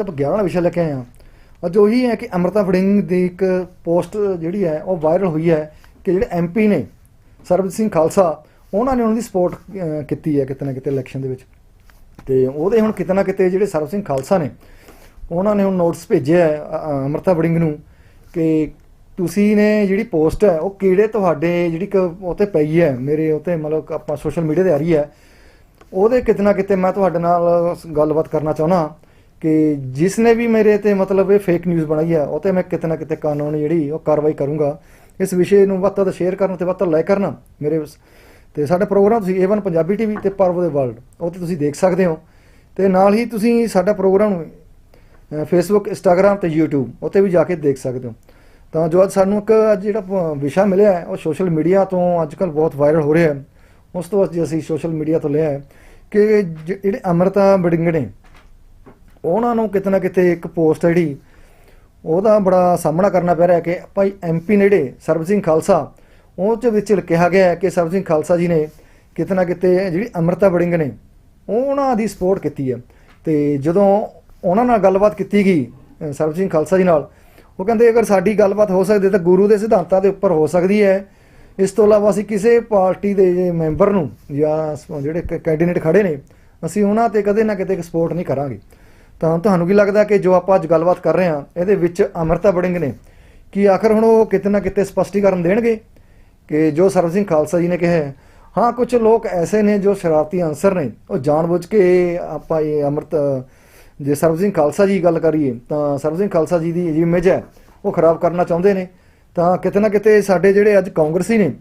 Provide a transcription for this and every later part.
ਆਪਾਂ 11 ਵਿਸ਼ਾ ਲੈ ਕੇ ਆਏ ਹਾਂ। ਅੱਜ ਉਹੀ ਹੈ ਕਿ ਅਮਰਤਾ ਵੜਿੰਗ ਦੀ ਇੱਕ ਪੋਸਟ ਜਿਹੜੀ ਹੈ, ਉਹ ਵਾਇਰਲ ਹੋਈ ਹੈ ਕਿ ਜਿਹੜੇ ਐਮਪੀ ਨੇ, ਸਰਬਜੀਤ ਸਿੰਘ ਖਾਲਸਾ, ਉਹਨਾਂ ਨੇ ਉਹਨਾਂ ਦੀ ਸਪੋਰਟ ਕੀਤੀ ਹੈ ਕਿਤੇ ਨਾ ਕਿਤੇ ਇਲੈਕਸ਼ਨ ਦੇ ਵਿੱਚ। ਤੇ ਉਹਦੇ ਹੁਣ ਕਿਤੇ ਨਾ ਕਿਤੇ ਜਿਹੜੇ ਸਰਬ ਸਿੰਘ ਖਾਲਸਾ ਨੇ, ਉਹਨਾਂ ਨੇ ਹੁਣ ਨੋਟਿਸ ਭੇਜਿਆ ਹੈ ਅਮਰਤਾ ਵੜਿੰਗ ਨੂੰ ਕਿ ਤੁਸੀਂ ਨੇ ਜਿਹੜੀ ਪੋਸਟ ਹੈ, ਉਹ ਕਿਹੜੇ ਤੁਹਾਡੇ ਜਿਹੜੀ ਕ ਉਤੇ ਪਈ ਹੈ, ਮੇਰੇ ਉਤੇ ਮਤਲਬ ਆਪਾਂ ਸੋਸ਼ਲ ਮੀਡੀਆ ਤੇ ਆ ਰਹੀ ਹੈ, ਉਹਦੇ ਕਿਤੇ ਨਾ ਕਿਤੇ ਮੈਂ ਤੁਹਾਡੇ ਨਾਲ ਗੱਲਬਾਤ ਕਰਨਾ ਚਾਹੁੰਦਾ ਕਿ ਜਿਸ ਨੇ ਵੀ ਮੇਰੇ ਤੇ ਮਤਲਬ ਇਹ ਫੇਕ ਨਿਊਜ਼ ਬਣਾਈ ਹੈ ਉਹ ਤੇ ਮੈਂ ਕਿਤੇ ਨਾ ਕਿਤੇ ਕਾਨੂੰਨ ਜਿਹੜੀ ਉਹ ਕਾਰਵਾਈ ਕਰੂੰਗਾ। ਇਸ ਵਿਸ਼ੇ ਨੂੰ ਵੱਧ ਤੋਂ ਵੱਧ ਸ਼ੇਅਰ ਕਰਨ ਤੇ ਵੱਧ ਤੋਂ ਲਾਈਕ ਕਰਨਾ ਮੇਰੇ ਉਸ- ਤੇ ਸਾਡੇ ਪ੍ਰੋਗਰਾਮ ਤੁਸੀਂ ਏਵਨ ਪੰਜਾਬੀ ਟੀਵੀ ਤੇ ਪਰਵ ਦੇ ਵਰਲਡ ਉਹ ਤੇ ਤੁਸੀਂ ਦੇਖ ਸਕਦੇ ਹੋ। ਤੇ ਨਾਲ ਹੀ ਤੁਸੀਂ ਸਾਡਾ ਪ੍ਰੋਗਰਾਮ ਫੇਸਬੁੱਕ ਇੰਸਟਾਗ੍ਰam ਤੇ YouTube ਉੱਤੇ ਵੀ ਜਾ ਕੇ ਦੇਖ ਸਕਦੇ ਹੋ। ਤਾਂ ਜੋ ਅੱਜ ਸਾਨੂੰ ਇੱਕ ਅੱਜ ਜਿਹੜਾ ਵਿਸ਼ਾ ਮਿਲਿਆ ਹੈ, ਉਹ ਸੋਸ਼ਲ ਮੀਡੀਆ ਤੋਂ ਅੱਜ ਕੱਲ ਬਹੁਤ ਵਾਇਰਲ ਹੋ ਰਿਹਾ ਹੈ। ਉਸ ਤੋਂ ਅੱਜ ਅਸੀਂ ਸੋਸ਼ਲ ਮੀਡੀਆ ਤੋਂ ਲਿਆ ਹੈ ਕਿ ਜਿਹੜੇ ਅਮਰਤਾ ਬੜਿੰਗ ਨੇ ਉਹਨਾਂ ਨੂੰ ਕਿਤੇ ਨਾ ਕਿਤੇ ਇੱਕ ਪੋਸਟ ਜਿਹੜੀ, ਉਹਦਾ ਬੜਾ ਸਾਹਮਣਾ ਕਰਨਾ ਪੈ ਰਿਹਾ ਕਿ ਭਾਈ ਐਮਪੀ ਨੇੜੇ ਸਰਬ ਸਿੰਘ ਖਾਲਸਾ, ਉਹ ਚ ਵਿੱਚ ਕਿਹਾ ਗਿਆ ਕਿ ਸਰਬ ਸਿੰਘ ਖਾਲਸਾ ਜੀ ਨੇ ਕਿਤੇ ਨਾ ਕਿਤੇ ਜਿਹੜੀ ਅਮਰਤਾ ਬੜਿੰਗ ਨੇ, ਉਹਨਾਂ ਦੀ ਸਪੋਰਟ ਕੀਤੀ ਹੈ। ਤੇ ਜਦੋਂ ਉਹਨਾਂ ਨਾਲ ਗੱਲਬਾਤ ਕੀਤੀ ਗਈ ਸਰਬ ਸਿੰਘ ਖਾਲਸਾ ਜੀ ਨਾਲ, ਉਹ ਕਹਿੰਦੇ ਅਗਰ ਸਾਡੀ ਗੱਲਬਾਤ ਹੋ ਸਕਦੀ ਤਾਂ ਗੁਰੂ ਦੇ ਸਿਧਾਂਤਾਂ ਦੇ ਉੱਪਰ ਹੋ ਸਕਦੀ ਹੈ। ਇਸ ਤੋਂ ਇਲਾਵਾ ਅਸੀਂ ਕਿਸੇ ਪਾਰਟੀ ਦੇ ਮੈਂਬਰ ਨੂੰ ਜਾਂ ਸ- ਜਿਹੜੇ ਕੈਂਡੀਡੇਟ ਖੜੇ ਨੇ, ਅਸੀਂ ਉਹਨਾਂ ਤੇ ਕਦੇ ਨਾ ਕਿਤੇ ਸਪੋਰਟ ਨਹੀਂ ਕਰਾਂਗੇ। ਤਾਂ ਤੁਹਾਨੂੰ ਕੀ ਲੱਗਦਾ ਕਿ ਜੋ ਆਪਾਂ ਅੱਜ ਗੱਲਬਾਤ ਕਰ ਰਹੇ ਹਾਂ, ਇਹਦੇ ਵਿੱਚ ਅਮਰਤਾ ਬੜਿੰਗ ਨੇ? ਕਿ ਆਖਰ ਹੁਣ ਉਹ ਕਿਤੇ ਨਾ ਕਿਤੇ ਸਪਸ਼ਟੀਕਰਨ ਦੇਣਗੇ? ਕਿ ਜੋ ਸਰਬ ਸਿੰਘ ਖਾਲਸਾ ਜੀ ਨੇ ਕਿਹਾ ਹੈ। ਹਾਂ ਕੁਝ ਲੋਕ ਐਸੇ ਨੇ ਜੋ ਸ਼ਰਾਰਤੀ ਅਨਸਰ ਨੇ। ਉਹ ਜਾਣਬੁੱਝ ਕੇ ਆਪਾਂ ਇਹ ਅਮਰਤ, ਜੇ ਸਰਬ ਸਿੰਘ ਖਾਲਸਾ ਜੀ ਗੱਲ ਕਰੀਏ, ਤਾਂ ਸਰਬ ਸਿੰਘ ਖਾਲਸਾ ਜੀ ਦੀ ਇਮੇਜ ਹੈ, ਉਹ ਖਰਾਬ ਕਰਨਾ ਚਾਹੁੰਦੇ ਨੇ। ਤਾਂ ਕਿਤੇ ਨਾ ਕਿਤੇ ਸਾਡੇ ਜਿਹੜੇ ਅੱਜ ਕਾਂਗਰਸੀ ਨੇ,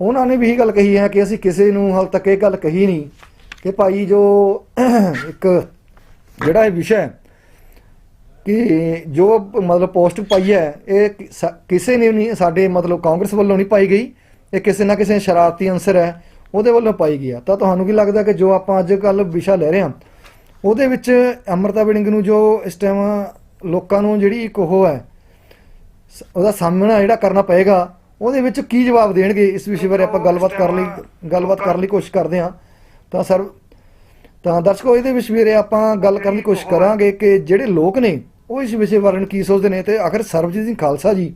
ਉਹਨਾਂ ਨੇ ਵੀ ਇਹੀ ਗੱਲ ਕਹੀ ਹੈ ਕਿ ਅਸੀਂ ਕਿਸੇ ਨੂੰ ਹਾਲ ਤੱਕ ਇਹ ਗੱਲ ਕਹੀ ਨਹੀਂ ਕਿ ਭਾਈ ਜੋ ਇੱਕ ਜਿਹੜਾ ਇਹ ਵਿਸ਼ਾ ਹੈ ਕਿ ਜੋ ਮਤਲਬ ਪੋਸਟ ਪਾਈ ਹੈ, ਇਹ ਸਾ- ਕਿਸੇ ਨੇ ਨਹੀਂ, ਸਾਡੇ ਮਤਲਬ ਕਾਂਗਰਸ ਵੱਲੋਂ ਨਹੀਂ ਪਾਈ ਗਈ। ਇਹ ਕਿਸੇ ਨਾ ਕਿਸੇ ਸ਼ਰਾਰਤੀ ਅੰਸਰ ਹੈ, ਉਹਦੇ ਵੱਲੋਂ ਪਾਈ ਗਈ ਆ। ਤਾਂ ਤੁਹਾਨੂੰ ਕੀ ਲੱਗਦਾ ਕਿ ਜੋ ਆਪਾਂ ਅੱਜ ਕੱਲ ਵਿਸ਼ਾ ਲੈ ਰਹੇ ਹਾਂ, ਉਹਦੇ ਵਿੱਚ ਅਮਰਤਾ ਬਿੜਿੰਗ ਨੂੰ ਜੋ ਇਸ ਟਾਈਮ ਲੋਕਾਂ ਨੂੰ ਜਿਹੜੀ ਇੱਕ ਉਹ ਹੈ, ਸ- ਉਹਦਾ ਸਾਹਮਣਾ ਜਿਹੜਾ ਕਰਨਾ ਪਏਗਾ, ਉਹਦੇ ਵਿੱਚ ਕੀ ਜਵਾਬ ਦੇਣਗੇ? ਇਸ ਵਿਸ਼ੇ ਬਾਰੇ ਆਪਾਂ ਗੱਲਬਾਤ ਕਰਨ ਲਈ, ਗੱਲਬਾਤ ਕਰਨ ਲਈ ਕੋਸ਼ਿਸ਼ ਕਰਦੇ ਹਾਂ। ਤਾਂ ਸਰ ਤਾਂ ਦਰਸ਼ਕੋ, ਇਹਦੇ ਵਿੱਚ ਵੀਰੇ ਆਪਾਂ ਗੱਲ ਕਰਨ ਦੀ ਕੋਸ਼ਿਸ਼ ਕਰਾਂਗੇ ਕਿ ਜਿਹੜੇ ਲੋਕ ਨੇ, ਉਹ ਇਸ ਵਿਸ਼ੇ ਬਾਰੇ ਕੀ ਸੋਚਦੇ ਨੇ ਤੇ ਆਖਰ ਸਰਬਜੀਤ ਸਿੰਘ ਖਾਲਸਾ ਜੀ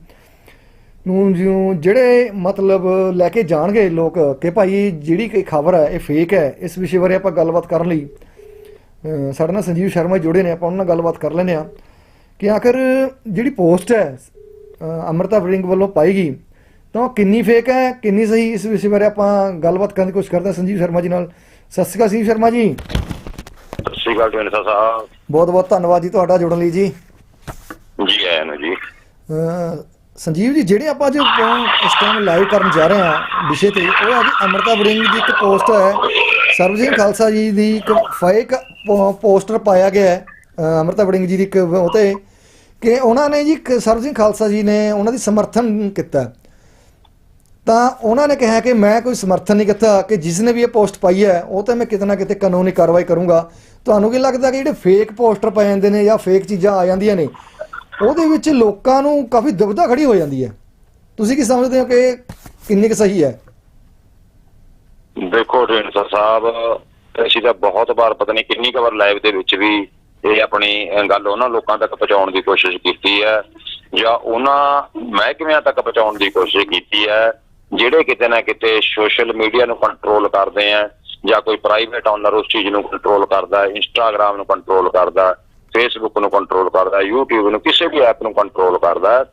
ਨੂੰ ਜਿਉਂ ਜਿਹੜੇ ਮਤਲਬ ਲੈ ਕੇ ਜਾਣਗੇ ਲੋਕ ਕਿ ਭਾਈ ਜਿਹੜੀ ਕੋਈ ਖਬਰ ਹੈ, ਇਹ ਫੇਕ ਹੈ, ਇਸ ਵਿਸ਼ੇ ਬਾਰੇ ਆਪਾਂ ਗੱਲਬਾਤ ਕਰਨ ਲਈ ਸਾਡੇ ਨਾਲ ਸੰਜੀਵ ਸ਼ਰਮਾ ਜੁੜੇ ਨੇ, ਆਪਾਂ ਉਹਨਾਂ ਨਾਲ ਗੱਲਬਾਤ ਕਰ ਲੈਂਦੇ ਆ ਕਿ ਆਖਰ ਜਿਹੜੀ ਪੋਸਟ ਹੈ, ਅਹ ਅਮਰਤਾ ਵੜਿੰਗ ਵੱਲੋਂ ਪਾਈ ਗਈ, ਤਾਂ ਉਹ ਕਿੰਨੀ ਫੇਕ ਹੈ, ਕਿੰਨੀ ਸਹੀ, ਇਸ ਵਿਸ਼ੇ ਬਾਰੇ ਆਪਾਂ ਗੱਲਬਾਤ ਕਰਨ ਦੀ ਕੋਸ਼ਿਸ਼ ਕਰਦੇ ਹਾਂ ਸੰਜੀਵ ਸ਼ਰਮਾ ਜੀ ਨਾਲ। ਸਤਿ ਸ਼੍ਰੀ ਅਕਾਲ ਸੰਜੀਵ ਸ਼ਰਮਾ ਜੀ। ਸਤਿ ਸ਼੍ਰੀ ਅਕਾਲ ਜੀ ਸਾਹਿਬ। ਬਹੁਤ ਬਹੁਤ ਧੰਨਵਾਦ ਜੀ ਤੁਹਾਡਾ ਜੁੜਨ ਲਈ ਜੀ। ਜੀ ਆਇਆਂ ਨੂੰ ਜੀ। ਸੰਜੀਵ ਜੀ ਜਿਹੜੇ ਆਪਾਂ ਅੱਜ ਇਸ ਟਾਈਮ ਲਾਈਵ ਕਰਨ ਜਾ ਰਹੇ ਹਾਂ ਵਿਸ਼ੇ ਤੇ ਉਹ ਹੈ ਜੀ ਅਮਰਤਾ ਵੜਿੰਗ ਦੀ ਇੱਕ ਪੋਸਟ ਹੈ। ਸਰਬ ਸਿੰਘ ਖਾਲਸਾ ਜੀ ਦੀ ਇੱਕ ਫੇਕ ਪੋਸਟਰ ਪਾਇਆ ਗਿਆ ਹੈ ਅਮਰਤਾ ਵੜਿੰਗ ਜੀ ਦੀ ਇੱਕ ਉਹ ਤੇ ਕਿ ਉਹਨਾਂ ਨੇ ਜੀ ਇੱਕ ਸਰਬ ਸਿੰਘ ਖਾਲਸਾ ਜੀ ਨੇ ਉਹਨਾਂ ਦੀ ਸਮਰਥਨ ਕੀਤਾ। ਤਾਂ ਉਹਨਾਂ ਨੇ ਕਿਹਾ ਕਿ ਮੈਂ ਕੋਈ ਸਮਰਥਨ ਨਹੀਂ ਕੀਤਾ ਕਿ ਜਿਸ ਨੇ ਵੀ ਇਹ ਪੋਸਟ ਪਾਈ ਹੈ, ਉਹ ਤਾਂ ਮੈਂ ਕਿਤੇ ਨਾ ਕਿਤੇ ਕਾਨੂੰਨੀ ਕਾਰਵਾਈ ਕਰੂੰਗਾ। ਤੁਹਾਨੂੰ ਕੀ ਲੱਗਦਾ ਕਿ ਜਿਹੜੇ ਫੇਕ ਪੋਸਟਰ ਪਏ ਜਾਂਦੇ ਨੇ ਜਾਂ ਫੇਕ ਚੀਜ਼ਾਂ ਆ ਜਾਂਦੀਆਂ ਨੇ, ਉਹਦੇ ਵਿੱਚ ਲੋਕਾਂ ਨੂੰ ਕਾਫੀ ਦੁਬਿਧਾ ਖੜੀ ਹੋ ਜਾਂਦੀ ਹੈ? ਤੁਸੀਂ ਕੀ ਸਮਝਦੇ ਹੋ ਕਿ ਕਿੰਨੀ ਕੁ ਸਹੀ ਹੈ? ਦੇਖੋ ਢੀਂਡਸਾ ਸਾਹਿਬ, ਅਸੀਂ ਤਾਂ ਬਹੁਤ ਵਾਰ ਪਤਾ ਨਹੀਂ ਕਿੰਨੀ ਵਾਰ ਲਾਈਵ ਦੇ ਵਿੱਚ ਵੀ ਇਹ ਆਪਣੀ ਗੱਲ ਉਹਨਾਂ ਲੋਕਾਂ ਤੱਕ ਪਹੁੰਚਾਉਣ ਦੀ ਕੋਸ਼ਿਸ਼ ਕੀਤੀ ਹੈ ਜਾਂ ਉਹਨਾਂ ਮਹਿਕਮਿਆਂ ਤੱਕ ਪਹੁੰਚਾਉਣ ਦੀ ਕੋਸ਼ਿਸ਼ ਕੀਤੀ ਹੈ। ਜਿਹੜੇ ਕਿਤੇ ਨਾ ਕਿਤੇ ਸੋਸ਼ਲ ਮੀਡੀਆ ਨੂੰ ਕੰਟਰੋਲ ਕਰਦੇ ਆ ਜਾਂ ਕੋਈ ਪ੍ਰਾਈਵੇਟ ਓਨਰ ਉਸ ਚੀਜ਼ ਨੂੰ ਕੰਟਰੋਲ ਕਰਦਾ ਹੈ ਇੰਸਟਾਗ੍ਰam ਨੂੰ ਕੰਟਰੋਲ ਕਰਦਾ ਫੇਸਬੁੱਕ ਨੂੰ ਕੰਟਰੋਲ ਕਰਦਾ ਹੈ, YouTube ਨੂੰ ਕਿਸੇ ਵੀ ਐਪ ਨੂੰ ਕੰਟਰੋਲ ਕਰਦਾ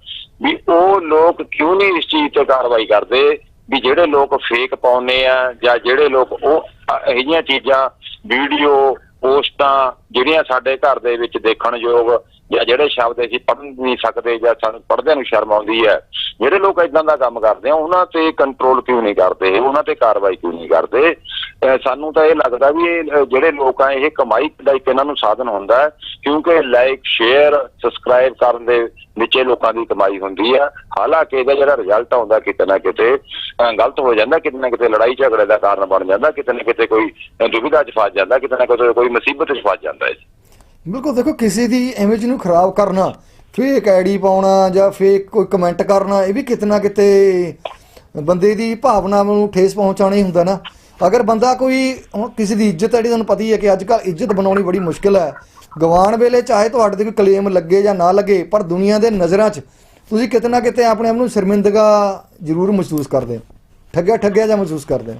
ਵੀ ਉਹ ਲੋਕ ਕਿਉਂ ਨਹੀਂ ਇਸ ਚੀਜ਼ ਤੇ ਕਾਰਵਾਈ ਕਰਦੇ ਵੀ ਜਿਹੜੇ ਲੋਕ ਫੇਕ ਪਾਉਂਦੇ ਆ ਜਾਂ ਜਿਹੜੇ ਲੋਕ ਉਹ ਅ- ਇਹੋ ਜਿਹੀਆਂ ਚੀਜ਼ਾਂ ਵੀਡੀਓ ਪੋਸਟਾਂ ਜਿਹੜੀਆਂ ਸਾਡੇ ਘਰ ਦੇ ਵਿੱਚ ਦੇਖਣ ਯੋਗ ਜਾਂ ਜਿਹੜੇ ਸ਼ਬਦ ਅਸੀਂ ਪੜ੍ਹ ਨਹੀਂ ਸਕਦੇ ਜਾਂ ਸਾਨੂੰ ਪੜ੍ਹਦਿਆਂ ਨੂੰ ਸ਼ਰਮ ਆਉਂਦੀ ਹੈ, ਜਿਹੜੇ ਲੋਕ ਇਦਾਂ ਦਾ ਕੰਮ ਕਰਦੇ ਆ, ਉਹਨਾਂ ਤੇ ਕੰਟਰੋਲ ਕਿਉਂ ਨਹੀਂ ਕਰਦੇ? ਉਹਨਾਂ ਤੇ ਕਾਰਵਾਈ ਕਿਉਂ ਨਹੀਂ ਕਰਦੇ? ਸਾਨੂੰ ਤਾਂ ਇਹ ਲੱਗਦਾ ਵੀ ਇਹ ਜਿਹੜੇ ਲੋਕ ਆ, ਇਹ ਕਮਾਈ ਦਾ ਇੱਕ ਇਹਨਾਂ ਨੂੰ ਸਾਧਨ ਹੁੰਦਾ ਕਿਉਂਕਿ ਲਾਈਕ ਸ਼ੇਅਰ ਸਬਸਕ੍ਰਾਈਬ ਕਰਨ ਦੇ ਵਿੱਚ ਲੋਕਾਂ ਦੀ ਕਮਾਈ ਹੁੰਦੀ ਆ। ਹਾਲਾਂਕਿ ਇਹਦਾ ਜਿਹੜਾ ਰਿਜ਼ਲਟ ਆਉਂਦਾ ਕਿਤੇ ਨਾ ਕਿਤੇ ਗਲਤ ਹੋ ਜਾਂਦਾ, ਕਿਤੇ ਨਾ ਕਿਤੇ ਲੜਾਈ ਝਗੜੇ ਦਾ ਕਾਰਨ ਬਣ ਜਾਂਦਾ, ਕਿਤੇ ਨਾ ਕਿਤੇ ਕੋਈ ਅਹ ਦੁਵਿਧਾ 'ਚ ਫਸ ਜਾਂਦਾ, ਕਿਤੇ ਨਾ ਕਿਤੇ ਕੋਈ ਮੁਸੀਬਤ 'ਚ ਫਸ ਜਾਂਦਾ ਹੈ ਬਿਲਕੁਲ ਦੇਖੋ ਕਿਸੇ ਦੀ ਇਮੇਜ ਨੂੰ ਖਰਾਬ ਕਰਨਾ ਫੇਕ ਆਈਡੀ ਪਾਉਣਾ ਜਾਂ ਫੇਕ ਕੋਈ ਕਮੈਂਟ ਕਰਨਾ, ਇਹ ਵੀ ਕਿਤੇ ਨਾ ਕਿਤੇ ਬੰਦੇ ਦੀ ਭਾਵਨਾ ਨੂੰ ਠੇਸ ਪਹੁੰਚਾਉਣਾ ਹੀ ਹੁੰਦਾ ਨਾ। ਅਗਰ ਬੰਦਾ ਕੋਈ, ਹੁਣ ਕਿਸੇ ਦੀ ਇੱਜ਼ਤ ਹੈ ਤੁਹਾਨੂੰ ਪਤਾ ਹੀ ਹੈ ਕਿ ਅੱਜ ਕੱਲ ਇੱਜ਼ਤ ਬਣਾਉਣੀ ਬੜੀ ਮੁਸ਼ਕਿਲ ਹੈ। ਗਵਾਣ ਵੇਲੇ ਚਾਹੇ ਤੁਹਾਡੇ ਤੇ ਕੋਈ ਕਲੇਮ ਲੱਗੇ ਜਾਂ ਨਾ ਲੱਗੇ, ਪਰ ਦੁਨੀਆ ਦੇ ਨਜ਼ਰਾਂ 'ਚ ਤੁਸੀਂ ਕਿਤੇ ਨਾ ਕਿਤੇ ਆਪਣੇ ਆਪ ਨੂੰ ਸ਼ਰਮਿੰਦਗਾ ਜ਼ਰੂਰ ਮਹਿਸੂਸ ਕਰਦੇ ਹੋ। ਠੱਗਿਆ ਠੱਗਿਆ ਜਾਂ ਮਹਿਸੂਸ ਕਰਦੇ ਹੋ।